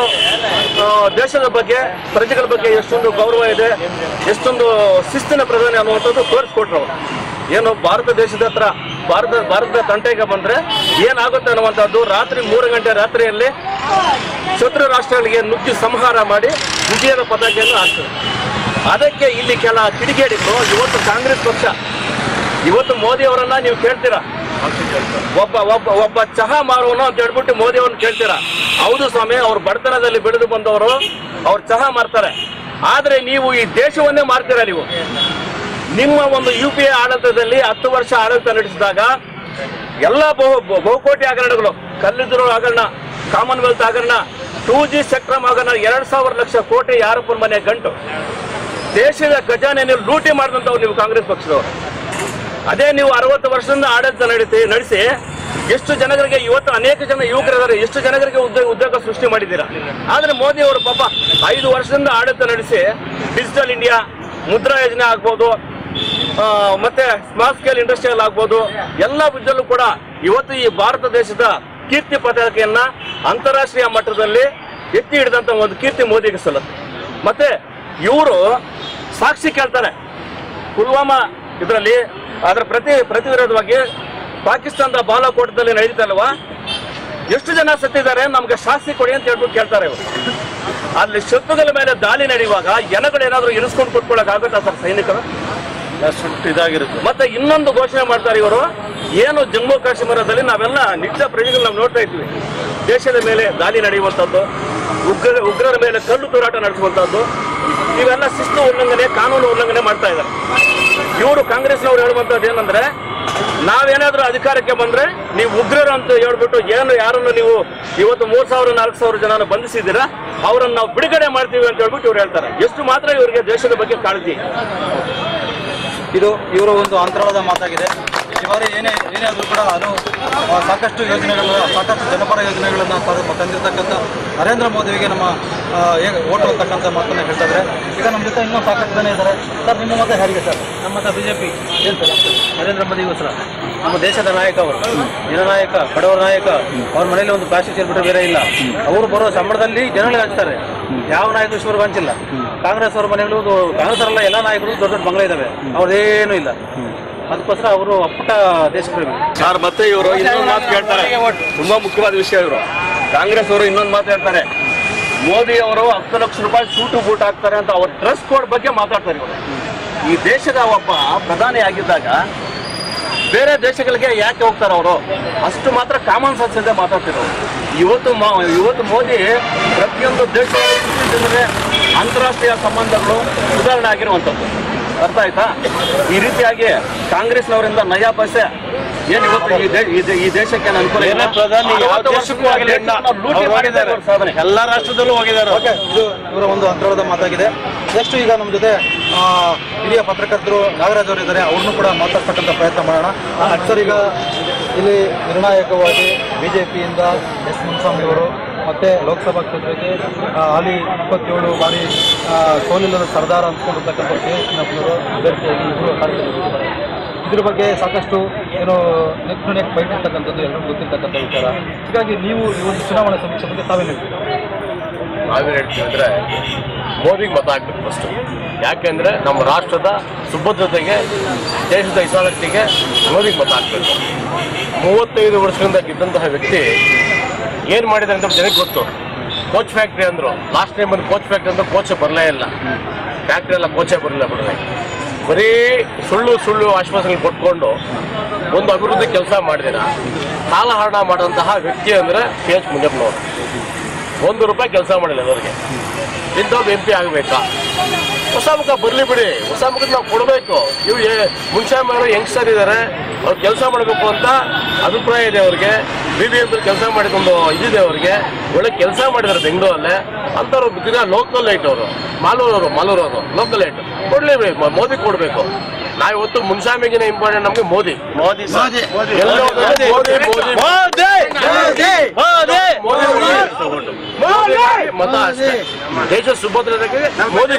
H: ದೇಶದ ಬಗ್ಗೆ, ಪ್ರಜೆಗಳ ಬಗ್ಗೆ ಎಷ್ಟೊಂದು ಗೌರವ ಇದೆ, ಎಷ್ಟೊಂದು ಶಿಸ್ತಿನ ಪ್ರಧಾನಿ ಅನ್ನುವಂಥದ್ದು ತೋರಿಸ್ಕೊಟ್ರು ಏನು, ಭಾರತ ದೇಶದ ಹತ್ರ ಭಾರತ ಭಾರತದ ತಂಟೆಗೆ ಬಂದ್ರೆ ಏನಾಗುತ್ತೆ ಅನ್ನುವಂಥದ್ದು ರಾತ್ರಿ ಮೂರು ಗಂಟೆ ರಾತ್ರಿಯಲ್ಲಿ ಶತ್ರು ರಾಷ್ಟ್ರಗಳಿಗೆ ನುಗ್ಗಿ ಸಂಹಾರ ಮಾಡಿ ವಿಜಯದ ಪತಾಕೆಯನ್ನು ಹಾಕ್ತದೆ. ಅದಕ್ಕೆ ಇಲ್ಲಿ ಕೆಲ ಕಿಡಿಗೇಡಿಗಳು ಇವತ್ತು ಕಾಂಗ್ರೆಸ್ ಪಕ್ಷ. ಇವತ್ತು ಮೋದಿ ಅವರನ್ನ ನೀವು ಕೇಳ್ತೀರಾ? ಒಬ್ಬ ಒಬ್ಬ ಒಬ್ಬ ಚಹಾ ಮಾರುವನು ಅಂತ ಹೇಳ್ಬಿಟ್ಟು ಮೋದಿ ಅವ್ರನ್ನ ಕೇಳ್ತೀರಾ? ಹೌದು ಸ್ವಾಮಿ, ಅವ್ರ ಬಡತನದಲ್ಲಿ ಬೆಳೆದು ಬಂದವರು, ಅವ್ರು ಚಹಾ ಮಾರ್ತಾರೆ. ಆದ್ರೆ ನೀವು ಈ ದೇಶವನ್ನೇ ಮಾರ್ತೀರಾ ನೀವು? ನಿಮ್ಮ ಒಂದು ಯು ಪಿ ಎ ಆಡಳಿತದಲ್ಲಿ ಹತ್ತು ವರ್ಷ ಆಡಳಿತ ನಡೆಸಿದಾಗ ಎಲ್ಲ ಬಹು ಬಹು- ಬಹುಕೋಟಿ ಹಗರಣಗಳು, ಕಲ್ಲಿದ್ದಲು ಹಗರಣ ಕಾಮನ್ವೆಲ್ತ್ ಹಗರಣ ಟೂ ಜಿ ಸೆಕ್ರಮ್ ಹಗರಣ, ಎರಡ್ ಸಾವಿರ ಲಕ್ಷ ಕೋಟಿ ಯಾರಪ್ಪನ ಮನೆ ಗಂಟು. ದೇಶದ ಖಜಾನೆ ನೀವು ಲೂಟಿ ಮಾಡಿದಂಥವ್ರು ನೀವು ಕಾಂಗ್ರೆಸ್ ಪಕ್ಷದವರು. ಅದೇ ನೀವು ಅರವತ್ತು ವರ್ಷದಿಂದ ಆಡಳಿತ ನಡೆಸಿ ನಡೆಸಿ ಎಷ್ಟು ಜನಗಳಿಗೆ ಇವತ್ತು ಅನೇಕ ಜನ ಯುವಕರಿದ್ದಾರೆ, ಎಷ್ಟು ಜನಗಳಿಗೆ ಉದ್ಯೋಗ ಉದ್ಯೋಗ ಸೃಷ್ಟಿ ಮಾಡಿದ್ದೀರಾ. ಆದರೆ ಮೋದಿ ಅವರು ಪಾಪ ಐದು ವರ್ಷದಿಂದ ಆಡಳಿತ ನಡೆಸಿ ಡಿಜಿಟಲ್ ಇಂಡಿಯಾ ಮುದ್ರಾ ಯೋಜನೆ ಆಗ್ಬೋದು ಮತ್ತೆ ಸ್ಮಾಲ್ ಸ್ಕೇಲ್ ಇಂಡಸ್ಟ್ರಿಯಲ್ ಆಗ್ಬೋದು. ಎಲ್ಲ ವಿದ್ಯಲ್ಲೂ ಕೂಡ ಇವತ್ತು ಈ ಭಾರತ ದೇಶದ ಕೀರ್ತಿ ಪತಾಕೆಯನ್ನ ಅಂತಾರಾಷ್ಟ್ರೀಯ ಮಟ್ಟದಲ್ಲಿ ಎತ್ತಿ ಹಿಡಿದಂತ ಒಂದು ಕೀರ್ತಿ ಮೋದಿಗೆ ಸಲ್ಲುತ್ತೆ. ಮತ್ತೆ ಇವರು ಸಾಕ್ಷಿ ಕೇಳ್ತಾರೆ. ಪುಲ್ವಾಮಾ ಇದರಲ್ಲಿ ಅದರ ಪ್ರತಿ ಪ್ರತಿ ವಿರೋಧವಾಗಿ ಪಾಕಿಸ್ತಾನದ ಬಾಲಾಕೋಟದಲ್ಲಿ ನಡೀತಲ್ವಾ ಎಷ್ಟು ಜನ ಸತ್ತಿದ್ದಾರೆ? ನಮ್ಗೆ ಶಾಸ್ತಿ ಕೊಡಿ ಅಂತ ಹೇಳ್ಬಿಟ್ಟು ಕೇಳ್ತಾರೆ ಇವರು. ಅಲ್ಲಿ ಶತ್ರುಗಳ ಮೇಲೆ ದಾಳಿ ನಡೆಯುವಾಗ ಜನಗಳು ಏನಾದರೂ ಇರಿಸ್ಕೊಂಡು ಕೂತ್ಕೊಳ್ಳಕ್ ಆಗುತ್ತಾ ಸರ್ ಸೈನಿಕರು?
G: ಇದಾಗಿರುತ್ತೆ.
H: ಮತ್ತೆ ಇನ್ನೊಂದು ಘೋಷಣೆ ಮಾಡ್ತಾರೆ ಇವರು, ಏನು ಜಮ್ಮು ಕಾಶ್ಮೀರದಲ್ಲಿ ನಾವೆಲ್ಲ ನಿಜ ಪ್ರಜೆಗಳು ನಾವು ನೋಡ್ತಾ ಇದ್ವಿ. ದೇಶದ ಮೇಲೆ ದಾಳಿ ನಡೆಯುವಂಥದ್ದು ಉಗ್ರ, ಉಗ್ರರ ಮೇಲೆ ಕಲ್ಲು ತೂರಾಟ ನಡೆಸುವಂಥದ್ದು ಇವೆಲ್ಲ ಶಿಸ್ತು ಉಲ್ಲಂಘನೆ, ಕಾನೂನು ಉಲ್ಲಂಘನೆ ಮಾಡ್ತಾ ಇದ್ದಾರೆ. ಇವರು ಕಾಂಗ್ರೆಸ್ನವ್ರು ಹೇಳುವಂಥದ್ದು ಏನಂದ್ರೆ, ನಾವೇನಾದ್ರೂ ಅಧಿಕಾರಕ್ಕೆ ಬಂದ್ರೆ ನೀವು ಉಗ್ರರು ಅಂತ ಹೇಳ್ಬಿಟ್ಟು ಏನು ಯಾರನ್ನು ನೀವು ಇವತ್ತು ಮೂರು ಸಾವಿರ, ನಾಲ್ಕು ಸಾವಿರ ಜನ ಬಂಧಿಸಿದ್ದೀರಾ, ಅವರನ್ನು ನಾವು ಬಿಡುಗಡೆ ಮಾಡ್ತೀವಿ ಅಂತ ಹೇಳ್ಬಿಟ್ಟು ಇವ್ರು ಹೇಳ್ತಾರೆ. ಎಷ್ಟು ಮಾತ್ರ ಇವರಿಗೆ ದೇಶದ ಬಗ್ಗೆ ಕಾಳಜಿ.
A: ಇದು ಇವರ ಒಂದು ಅಂತರಾಳದ ಮಾತಾಗಿದೆ. ಈ ಬಾರಿ ಏನೇ ಏನೇ ಆದರೂ ಕೂಡ ಅದು ಸಾಕಷ್ಟು ಯೋಜನೆಗಳನ್ನ ಸಾಕಷ್ಟು ಜನಪರ ಯೋಜನೆಗಳನ್ನು ತಂದಿರತಕ್ಕಂಥ ನರೇಂದ್ರ ಮೋದಿಗೆ ನಮ್ಮ ಓಟು ಅಂತಕ್ಕಂಥ ಮಾತನ್ನು ಹೇಳ್ತಾರೆ ಈಗ ನಮ್ಮ ಜೊತೆ ಇನ್ನೂ ಸಾಕಷ್ಟು ಜನ ಇದ್ದಾರೆ. ಸರ್ ನಿಮ್ಮ ಮತ ಹೇಗೆ ಸರ್? ನಮ್ಮ ಮತ ಬಿಜೆಪಿ ಏನು ಸರ್? ನರೇಂದ್ರ ಮೋದಿಗೋಸ್ಕರ ನಮ್ಮ ದೇಶದ ನಾಯಕ ಅವರು. ಜನನಾಯಕ ಬಡವರ ನಾಯಕ. ಅವ್ರ ಮನೆಯಲ್ಲಿ ಒಂದು ಪ್ಲಾಸ್ಟಿಕ್ ಸೇರ್ಬಿಟ್ಟು ಬೇರೆ ಇಲ್ಲ. ಅವರು ಬರೋ ಸಂಬಳದಲ್ಲಿ ಜನಗಳಿಗೆ ಹಂಚ್ತಾರೆ. ಯಾವ ನಾಯಕರು ಇಷ್ಟವರೆಗೂ ಹಂಚಿಲ್ಲ ಕಾಂಗ್ರೆಸ್ ಅವ್ರ ಮನೆಗಳು ಕಾಂಗ್ರೆಸ್ ಅವರೆಲ್ಲ ಎಲ್ಲ ನಾಯಕರು ದೊಡ್ಡ ದೊಡ್ಡ ಬಂಗ್ಲೆ ಇದಾವೆ. ಅವ್ರದ್ದೇನು ಇಲ್ಲ. ಅದಕ್ಕೋಸ್ಕರ ಅವರು ಅಪ್ಪಟ ದೇಶಪ್ರೇಮಿ
H: ಸರ್ ಮತ್ತೆ ಇವರು ಇನ್ನೊಂದು ಮಾತು ಕೇಳ್ತಾರೆ ತುಂಬಾ ಮುಖ್ಯವಾದ ವಿಷಯ ಇವರು. ಕಾಂಗ್ರೆಸ್ ಅವರು ಇನ್ನೊಂದು ಮಾತು ಹೇಳ್ತಾರೆ. ಮೋದಿ ಅವರು ಹತ್ತು ಲಕ್ಷ ರೂಪಾಯಿ ಸೂಟು ಬೂಟ್ ಹಾಕ್ತಾರೆ ಅಂತ ಅವ್ರ ಡ್ರೆಸ್ ಕೋಡ್ ಬಗ್ಗೆ ಮಾತಾಡ್ತಾರೆ ಇವರು. ಈ ದೇಶದ ಒಬ್ಬ ಪ್ರಧಾನಿ ಆಗಿದ್ದಾಗ ಬೇರೆ ದೇಶಗಳಿಗೆ ಯಾಕೆ ಹೋಗ್ತಾರೆ ಅವರು? ಅಷ್ಟು ಮಾತ್ರ ಕಾಮನ್ ಸೆನ್ಸ್ ಇಂದ ಮಾತಾಡ್ತಿರೋರು. ಇವತ್ತು ಮಾ- ಇವತ್ತು ಮೋದಿ ಪ್ರತಿಯೊಂದು ದೇಶದಲ್ಲಿ ಅಂತಾರಾಷ್ಟ್ರೀಯ ಸಂಬಂಧಗಳು ಸುಧಾರಣೆ ಆಗಿರುವಂಥದ್ದು. ಅರ್ಥ ಆಯ್ತಾ? ಈ ರೀತಿಯಾಗಿ ಕಾಂಗ್ರೆಸ್ನವರಿಂದ ನಯಾ ಪೈಸೆ ಏನು ಇವತ್ತು ಈ ದೇಶಕ್ಕೆ ಏನು ಅನುಕೂಲ ಇಲ್ಲ.
G: ಪ್ರಧಾನಿ
H: ಲೂಟಿ ಮಾಡಿದ್ದಾರೆ. ಸಾಧನೆ.
G: ಎಲ್ಲ ರಾಷ್ಟ್ರದಲ್ಲೂ ಹೋಗಿದ್ದಾರೆ.
A: ಓಕೆ ಇದು ಇವರ ಒಂದು ಅಂತರದ ಮಾತಾಗಿದೆ. ನೆಕ್ಸ್ಟ್ ಈಗ ನಮ್ಮ ಜೊತೆ ಹಿರಿಯ ಪತ್ರಕರ್ತರು ನಾಗರಾಜ್ ಅವರು ಇದ್ದಾರೆ ಅವ್ರನ್ನೂ ಕೂಡ ಮಾತಾಡ್ತಕ್ಕಂಥ ಪ್ರಯತ್ನ ಮಾಡೋಣ. ಸರ್ ಈಗ ಇಲ್ಲಿ ನಿರ್ಣಾಯಕವಾಗಿ ಬಿಜೆಪಿಯಿಂದ ಎಸ್ ಮುನ್ಸ್ವಾಮಿ ಅವರು ಮತ್ತೆ ಲೋಕಸಭಾ ಕ್ಷೇತ್ರಕ್ಕೆ ಹಾಲಿ ಇಪ್ಪತ್ತೇಳು ಬಾರಿ ಸೋಲಿಲ್ಲದ ಸರ್ದಾರ ಅಂದ್ಕೊಂಡಿರ್ತಕ್ಕಂಥ ಕೆ ಎಸ್ ಅವರು ಅಭ್ಯರ್ಥಿಯಾಗಿ ಇಬ್ಬರು ಕಾರ್ಯಕ್ರಮಿಸಿದ್ದಾರೆ ಇದ್ರ ಬಗ್ಗೆ ಸಾಕಷ್ಟು ಏನು ನೆಕ್ ನೆಕ್ ಬೈತಿರ್ತಕ್ಕಂಥದ್ದು ಇರ್ತಕ್ಕಂಥದ್ದು ಎಲ್ಲರೂ ಗೊತ್ತಿರ್ತಕ್ಕಂಥ ವಿಚಾರ. ಹೀಗಾಗಿ ನೀವು ಈ ಒಂದು ಚುನಾವಣಾ ಸಮೀಕ್ಷೆ ಬಗ್ಗೆ ತಾವೇನು ಹೇಳ್ತೀರಾ?
I: ನಾವೇನು ಹೇಳ್ತೀವಿ ಅಂದರೆ ಮೋದಿಗೆ ಮತ ಹಾಕ್ಬೇಕು ಫಸ್ಟು ಯಾಕೆಂದರೆ ನಮ್ಮ ರಾಷ್ಟ್ರದ ಸುಭದ್ರತೆಗೆ ದೇಶದ ಹಿತಾಸಕ್ತಿಗೆ ಮೋದಿಗೆ ಮತ ಹಾಕಬೇಕು ಮೂವತ್ತೈದು ವರ್ಷದಿಂದ ಗೆದ್ದಂತಹ ವ್ಯಕ್ತಿ ಏನು ಮಾಡಿದ್ದಾರೆ ಅಂತ ಜನಕ್ಕೆ ಗೊತ್ತು. ಕೋಚ್ ಫ್ಯಾಕ್ಟ್ರಿ ಅಂದ್ರು. ಲಾಸ್ಟ್ ಟೈಮ್ ಬಂದು ಕೋಚ್ ಫ್ಯಾಕ್ಟ್ರಿ ಅಂದ್ರೆ ಕೋಚೆ ಬರಲೇ ಇಲ್ಲ. ಫ್ಯಾಕ್ಟ್ರಿ ಎಲ್ಲ ಕೋಚೆ ಬರಲಿಲ್ಲ ಬಿಡ್ರಿ. ಬರೀ ಸುಳ್ಳು ಸುಳ್ಳು ಆಶ್ವಾಸನೆ ಕೊಟ್ಕೊಂಡು ಒಂದು ಅಭಿವೃದ್ಧಿ ಕೆಲಸ ಮಾಡಿದಿರ. ಕಾಲಹರಣ ಮಾಡುವಂತಹ ವ್ಯಕ್ತಿ ಅಂದರೆ ಕೆ ಎಚ್ ಮುಂಜಪ್ಪನವರು ಒಂದು ರೂಪಾಯಿ ಕೆಲಸ ಮಾಡಿಲ್ಲ ಅವರಿಗೆ ಇಂಥವ್ರು ಎಂ ಪಿ ಆಗಬೇಕಾ? ಹೊಸ ಮುಖ ಬರಲಿ ಬಿಡಿ. ಹೊಸ ಮುಖ ನಾವು ಕೊಡಬೇಕು. ಇವು ಮುನ್ಸಾಮಿ ಯಂಗ್ಸ್ಟರ್ ಇದ್ದಾರೆ ಅವ್ರು ಕೆಲಸ ಮಾಡಬೇಕು ಅಂತ ಅಭಿಪ್ರಾಯ ಇದೆ ಅವ್ರಿಗೆ. ಬಿ ಬಿ ಎಂ ಕೆಲಸ ಮಾಡಿಕೊಂಡು ಇದಿದೆ ಅವ್ರಿಗೆ. ಒಳ್ಳೆ ಕೆಲಸ ಮಾಡಿದ್ದಾರೆ ಬೆಂಗಳೂರಲ್ಲೇ. ಅಂಥವ್ರು ದಿನ ಲೋಕಲ್ ಲೈಟ್ ಅವರು. ಮಾಲೂರವರು ಮಾಲೂರವರು. ಲೋಕಲ್ ಲೈಟ್ ಕೊಡ್ಲಿ ಮೋದಿ ಕೊಡಬೇಕು. ನಾವು ಇವತ್ತು ಮುನ್ಸಾಮಿಗಿನ ಇಂಪಾರ್ಟೆಂಟ್ ನಮಗೆ ಮೋದಿ. ಮೋದಿ ಎಲ್ಲ ಮೋದಿ. ಮೋದಿ. ಮೋದಿ. ಮೋದಿ. ಮೋದಿ. ಬಿಜೆಪಿ ಮತ ಅಷ್ಟೇ. ದೇಶ ಸುಭದ್ರತೆಗೆ ಮೋದಿ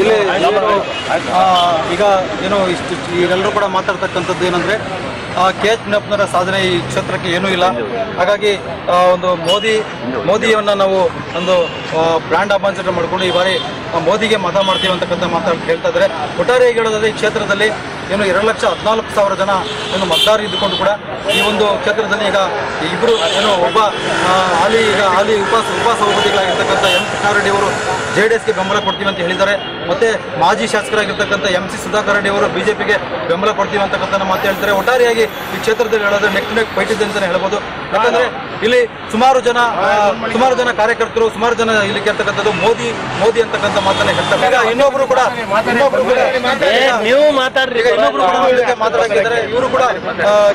A: ಇಲ್ಲಿ ಏನು, ಈಗ ಏನು ಇಷ್ಟು ಇವರೆಲ್ಲರೂ ಕೂಡ ಮಾತಾಡ್ತಕ್ಕಂಥದ್ದು ಏನಂದ್ರೆ ಕೆ ಎಚ್ ಮುನಿಯಪ್ಪನವರ ಸಾಧನೆ ಈ ಕ್ಷೇತ್ರಕ್ಕೆ ಏನೂ ಇಲ್ಲ. ಹಾಗಾಗಿ ಒಂದು ಮೋದಿ, ಮೋದಿಯನ್ನ ನಾವು ಒಂದು ಬ್ರ್ಯಾಂಡ್ ಅಂಬಾಸಿಡರ್ ಮಾಡಿಕೊಂಡು ಈ ಬಾರಿ ಮೋದಿಗೆ ಮತ ಮಾಡ್ತೀವಿ ಅಂತಕ್ಕಂಥ ಮಾತಾಡ್ತಾ ಹೇಳ್ತಾ ಇದ್ದಾರೆ. ಒಟ್ಟಾರೆ ಹೇಳೋದಾದ್ರೆ ಈ ಕ್ಷೇತ್ರದಲ್ಲಿ ಏನು ಎರಡು ಲಕ್ಷ ಹದಿನಾಲ್ಕು ಸಾವಿರ ಜನ ಏನು ಮತದಾರರು ಇದ್ದುಕೊಂಡು ಕೂಡ ಈ ಒಂದು ಕ್ಷೇತ್ರದಲ್ಲಿ ಈಗ ಇಬ್ಬರು ಏನು ಒಬ್ಬ ಹಾಲಿ, ಈಗ ಹಾಲಿ ಉಪ ಉಪ ಸಭಾಪತಿಗಳಾಗಿರ್ತಕ್ಕಂಥ ಎಂ ಕೃಷ್ಣಾರೆಡ್ಡಿ ಅವರು ಜೆ ಡಿ ಎಸ್ಗೆ ಬೆಂಬಲ ಕೊಡ್ತೀವಿ ಅಂತ ಹೇಳಿದ್ದಾರೆ. ಮತ್ತು ಮಾಜಿ ಶಾಸಕರಾಗಿರ್ತಕ್ಕಂಥ ಎಂ ಸಿ ಸುಧಾಕರ್ ಅವರು ಪಿಗೆ ಬೆಂಬಲ ಕೊಡ್ತೀವಿ ಅಂತಕ್ಕಂಥ ಮಾತು ಹೇಳ್ತಾರೆ. ಒಟ್ಟಾರೆಯಾಗಿ ಈ ಕ್ಷೇತ್ರದಲ್ಲಿ ಹೇಳೋದ್ರೆ ನೆಕ್ ನೆಕ್ ಬೈಟಿದೆ ಅಂತಲೇ ಹೇಳ್ಬೋದು. ಯಾಕಂದ್ರೆ ಇಲ್ಲಿ ಸುಮಾರು ಜನ ಸುಮಾರು ಜನ ಕಾರ್ಯಕರ್ತರು ಸುಮಾರು ಜನ ಇಲ್ಲಿ ಕೇಳ್ತಕ್ಕಂಥದ್ದು ಮೋದಿ ಮೋದಿ ಅಂತಕ್ಕಂಥ ಮಾತನ್ನ ಹೇಳ್ತಾರೆ. ಈಗ ಇನ್ನೊಬ್ರು ಕೂಡ ಇನ್ನೊಬ್ರು ಕೂಡ
H: ನೀವು ಮಾತಾಡ್ರಿ
A: ಈಗ ಇನ್ನೊಬ್ರು ಕೂಡ ಮಾತಾಡಿದ್ರೆ ಇವರು ಕೂಡ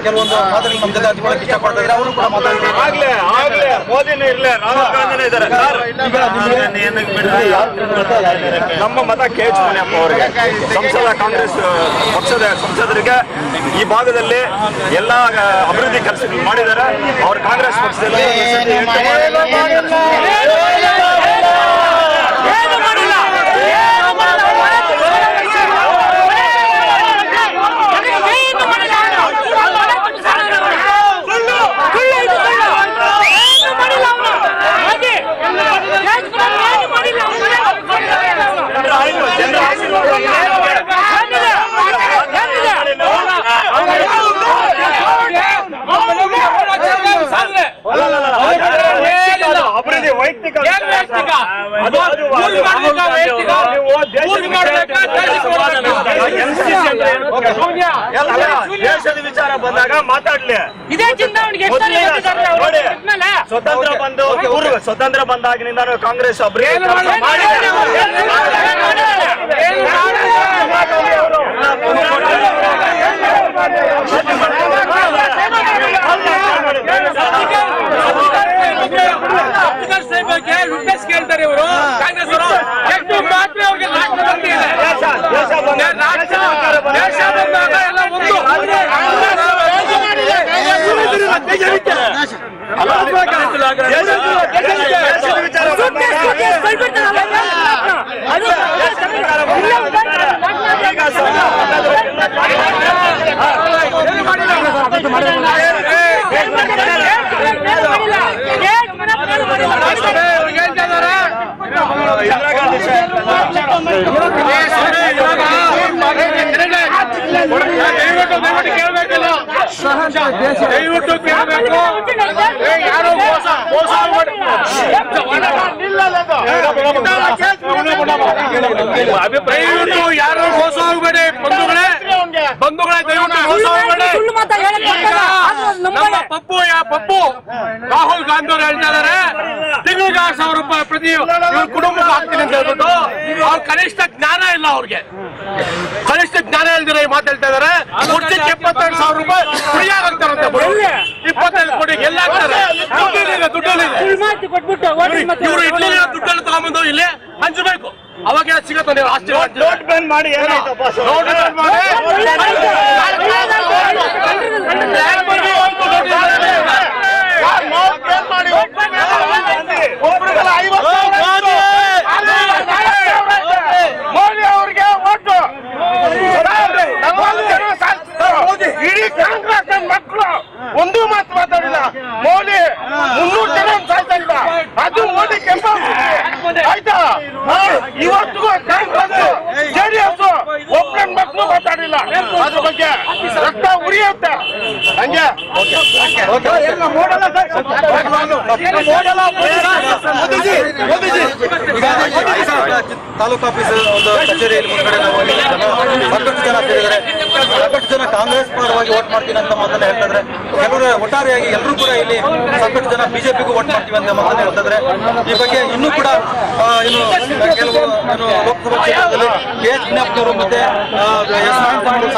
A: ಕೆಲವೊಂದು ಮಾತನ್ನು ನಮ್ಮ ಜೊತೆ ಹಂಚ್ಕೊಳ್ಳಕ್ಕೆ ಇಷ್ಟಪಡ್ತಾ ಇದ್ದಾರೆ ಅವರು ಕೂಡ
C: ಆಗ್ಲೇ ಮೋದಿನೇ ಇರ್ಲಿ ರಾಹುಲ್ ಗಾಂಧಿನೇ ಇದ್ದಾರೆ. ನಮ್ಮ ಮತ ಕೆ ಎಚ್ ಮುನಿಯಪ್ಪ ಅವರಿಗೆ. ಸಂಸದ ಕಾಂಗ್ರೆಸ್ ಪಕ್ಷದ ಸಂಸದರಿಗೆ ಈ ಭಾಗದಲ್ಲಿ ಎಲ್ಲ ಅಭಿವೃದ್ಧಿ ಕೆಲಸಗಳು ಮಾಡಿದ್ದಾರೆ. ಅವ್ರು ಕಾಂಗ್ರೆಸ್ ಪಕ್ಷದಲ್ಲಿ ಈ ಸತಿ ಎಂಟು ಜನರ ಅಭಿವೃದ್ಧಿ ವೈಯಕ್ತಿಕ ಅದು- ಅದು- ಅದು ರಾಹುಲ್ ಗಾಂಧಿ ಅವರು ನೀವು ದೇಶದ ಎಲ್ಲ ದೇಶದ ವಿಚಾರ ಬಂದಾಗ
J: ಇದೇ
C: ಸ್ವತಂತ್ರ ಬಂದು ಸ್ವತಂತ್ರ ಬಂದಾಗಿನಿಂದ ಕಾಂಗ್ರೆಸ್.
J: ಕೇಳ್ತಾರೆ ಇವರು ಕಾಂಗ್ರೆಸ್ ಅವರು ಎಷ್ಟು ಮಾತ್ರ ಅವ್ರಿಗೆ ರಾಷ್ಟ್ರ ಭಕ್ತಿ ಇದೆ ರಾಷ್ಟ್ರ ದೇಶ ಬಂದಾಗ ಎಲ್ಲ ಒಂದು
C: ಅಲ್ಲ,
J: ದಯವಿಟ್ಟು ಕೇಳಬೇಕು ಯಾರು ಮೋಸ ಮೋಸ ದಯವಿಟ್ಟು ಯಾರು ಮೋಸ ಹೋಗ್ಬೇಡಿ ಬಂಧುಗಳೇ ಬಂಧುಗಳೇ ದಯವಿಟ್ಟು ಮೋಸ ಹೋಗ್ಬೇಡಿ ನಮ್ಮ ಪಪ್ಪು ಪಪ್ಪು ರಾಹುಲ್ ಗಾಂಧಿ ಅವರು ಹೇಳ್ತಾ ಇದಾರೆ, ತಿಂಗಳಿಗೆ ಆರು ಸಾವಿರ ರೂಪಾಯಿ ಪ್ರತಿ ಕುಟುಂಬಕ್ಕೆ ಹಾಕ್ತೀನಿ ಅಂತ ಹೇಳ್ಬಿಟ್ಟು ಅವ್ರ ಕನಿಷ್ಠ ಜ್ಞಾನ ಇಲ್ಲ ಅವ್ರಿಗೆ. ಕನಿಷ್ಠ ಜ್ಞಾನ ಇಲ್ದಿರ ಮಾತಾಡ್ತಾ ಇದಾರೆ. ಎಪ್ಪತ್ತೆರಡು ಸಾವಿರ ರೂಪಾಯಿ ಫ್ರೀ ಆಗ್ತಾರಂತೆ ಇಪ್ಪತ್ತೈದು ಕೋಟಿ ಎಲ್ಲ ಹಾಕ್ತಾರೆ ದುಡ್ಡಿದೆ ದುಡ್ಡಲ್ಲಿದೆ ಇವರು ಇಡ್ಲಿ ದುಡ್ಡಲ್ಲಿ ತಗೊಂಬಂದು ಇಲ್ಲಿ ಹಂಚಬೇಕು ಅವಾಗ ಸಿಗತ್ತೆ ನೀವು ಆಸ್ತಿ
C: ನೋಟ್ ಬ್ಯಾನ್ ಮಾಡಿ
J: ಮಾಡಿ
C: ಒಬ್ರಿಗೆಲ್ಲ ಐವತ್ತು ಮೋದಿ ಅವ್ರಿಗೆ ಓಟು ಇಡೀ ಕಾಂಗ್ರೆಸ್ ಮಕ್ಕಳು ಒಂದು ಮಾತು ಮಾತಾಡಿಲ್ಲ ಮೋದಿ ಮುನ್ನೂರು ಜನ ಸಾಯ್ತಾಯಿಲ್ಲ ಅದು ಮೋದಿ ಕೆಂಪ ಆಯ್ತಾ? ಇವತ್ತು ಇವತ್ತಿಗೂ ಕಾಂಗ್ರೆಸ್ ಜೆಡಿಎಸ್ ಒಬ್ಬನ ಮಕ್ಕಳು ಮಾತಾಡಿಲ್ಲ ಅದ್ರ ಬಗ್ಗೆ ರಕ್ತ ಉರಿಯುತ್ತೆ. ಹಂಗೆ?
A: ಈಗ ತಾಲೂಕು ಆಫೀಸ್ ಒಂದು ಕಚೇರಿಯಲ್ಲಿ ಮುಂದೆ ನಾವು ಸಾಕಷ್ಟು ಜನ ಸೇರಿದರೆ ಸಾಕಷ್ಟು ಜನ ಕಾಂಗ್ರೆಸ್ ಪರವಾಗಿ ವೋಟ್ ಮಾಡ್ತೀನಿ ಅಂತ ಮಾತನ್ನ ಹೇಳ್ತಿದ್ರೆ ಕೆಲವರು ಒಟ್ಟಾರೆಯಾಗಿ ಎಲ್ಲರೂ ಕೂಡ ಇಲ್ಲಿ ಸಾಕಷ್ಟು ಜನ ಬಿಜೆಪಿಗೂ ವೋಟ್ ಮಾಡ್ತೀವಿ ಅಂತ ಮಾತನ್ನ ಹೇಳ್ತಿದ್ರೆ ಈ ಬಗ್ಗೆ ಇನ್ನೂ ಕೂಡ ಇನ್ನು ಕೆಲವು ಏನು ಲೋಕಸಭಾ ಕ್ಷೇತ್ರದಲ್ಲಿ ಕೆ ಎಸ್ ಜ್ಞಾಪಕರು ಮತ್ತೆ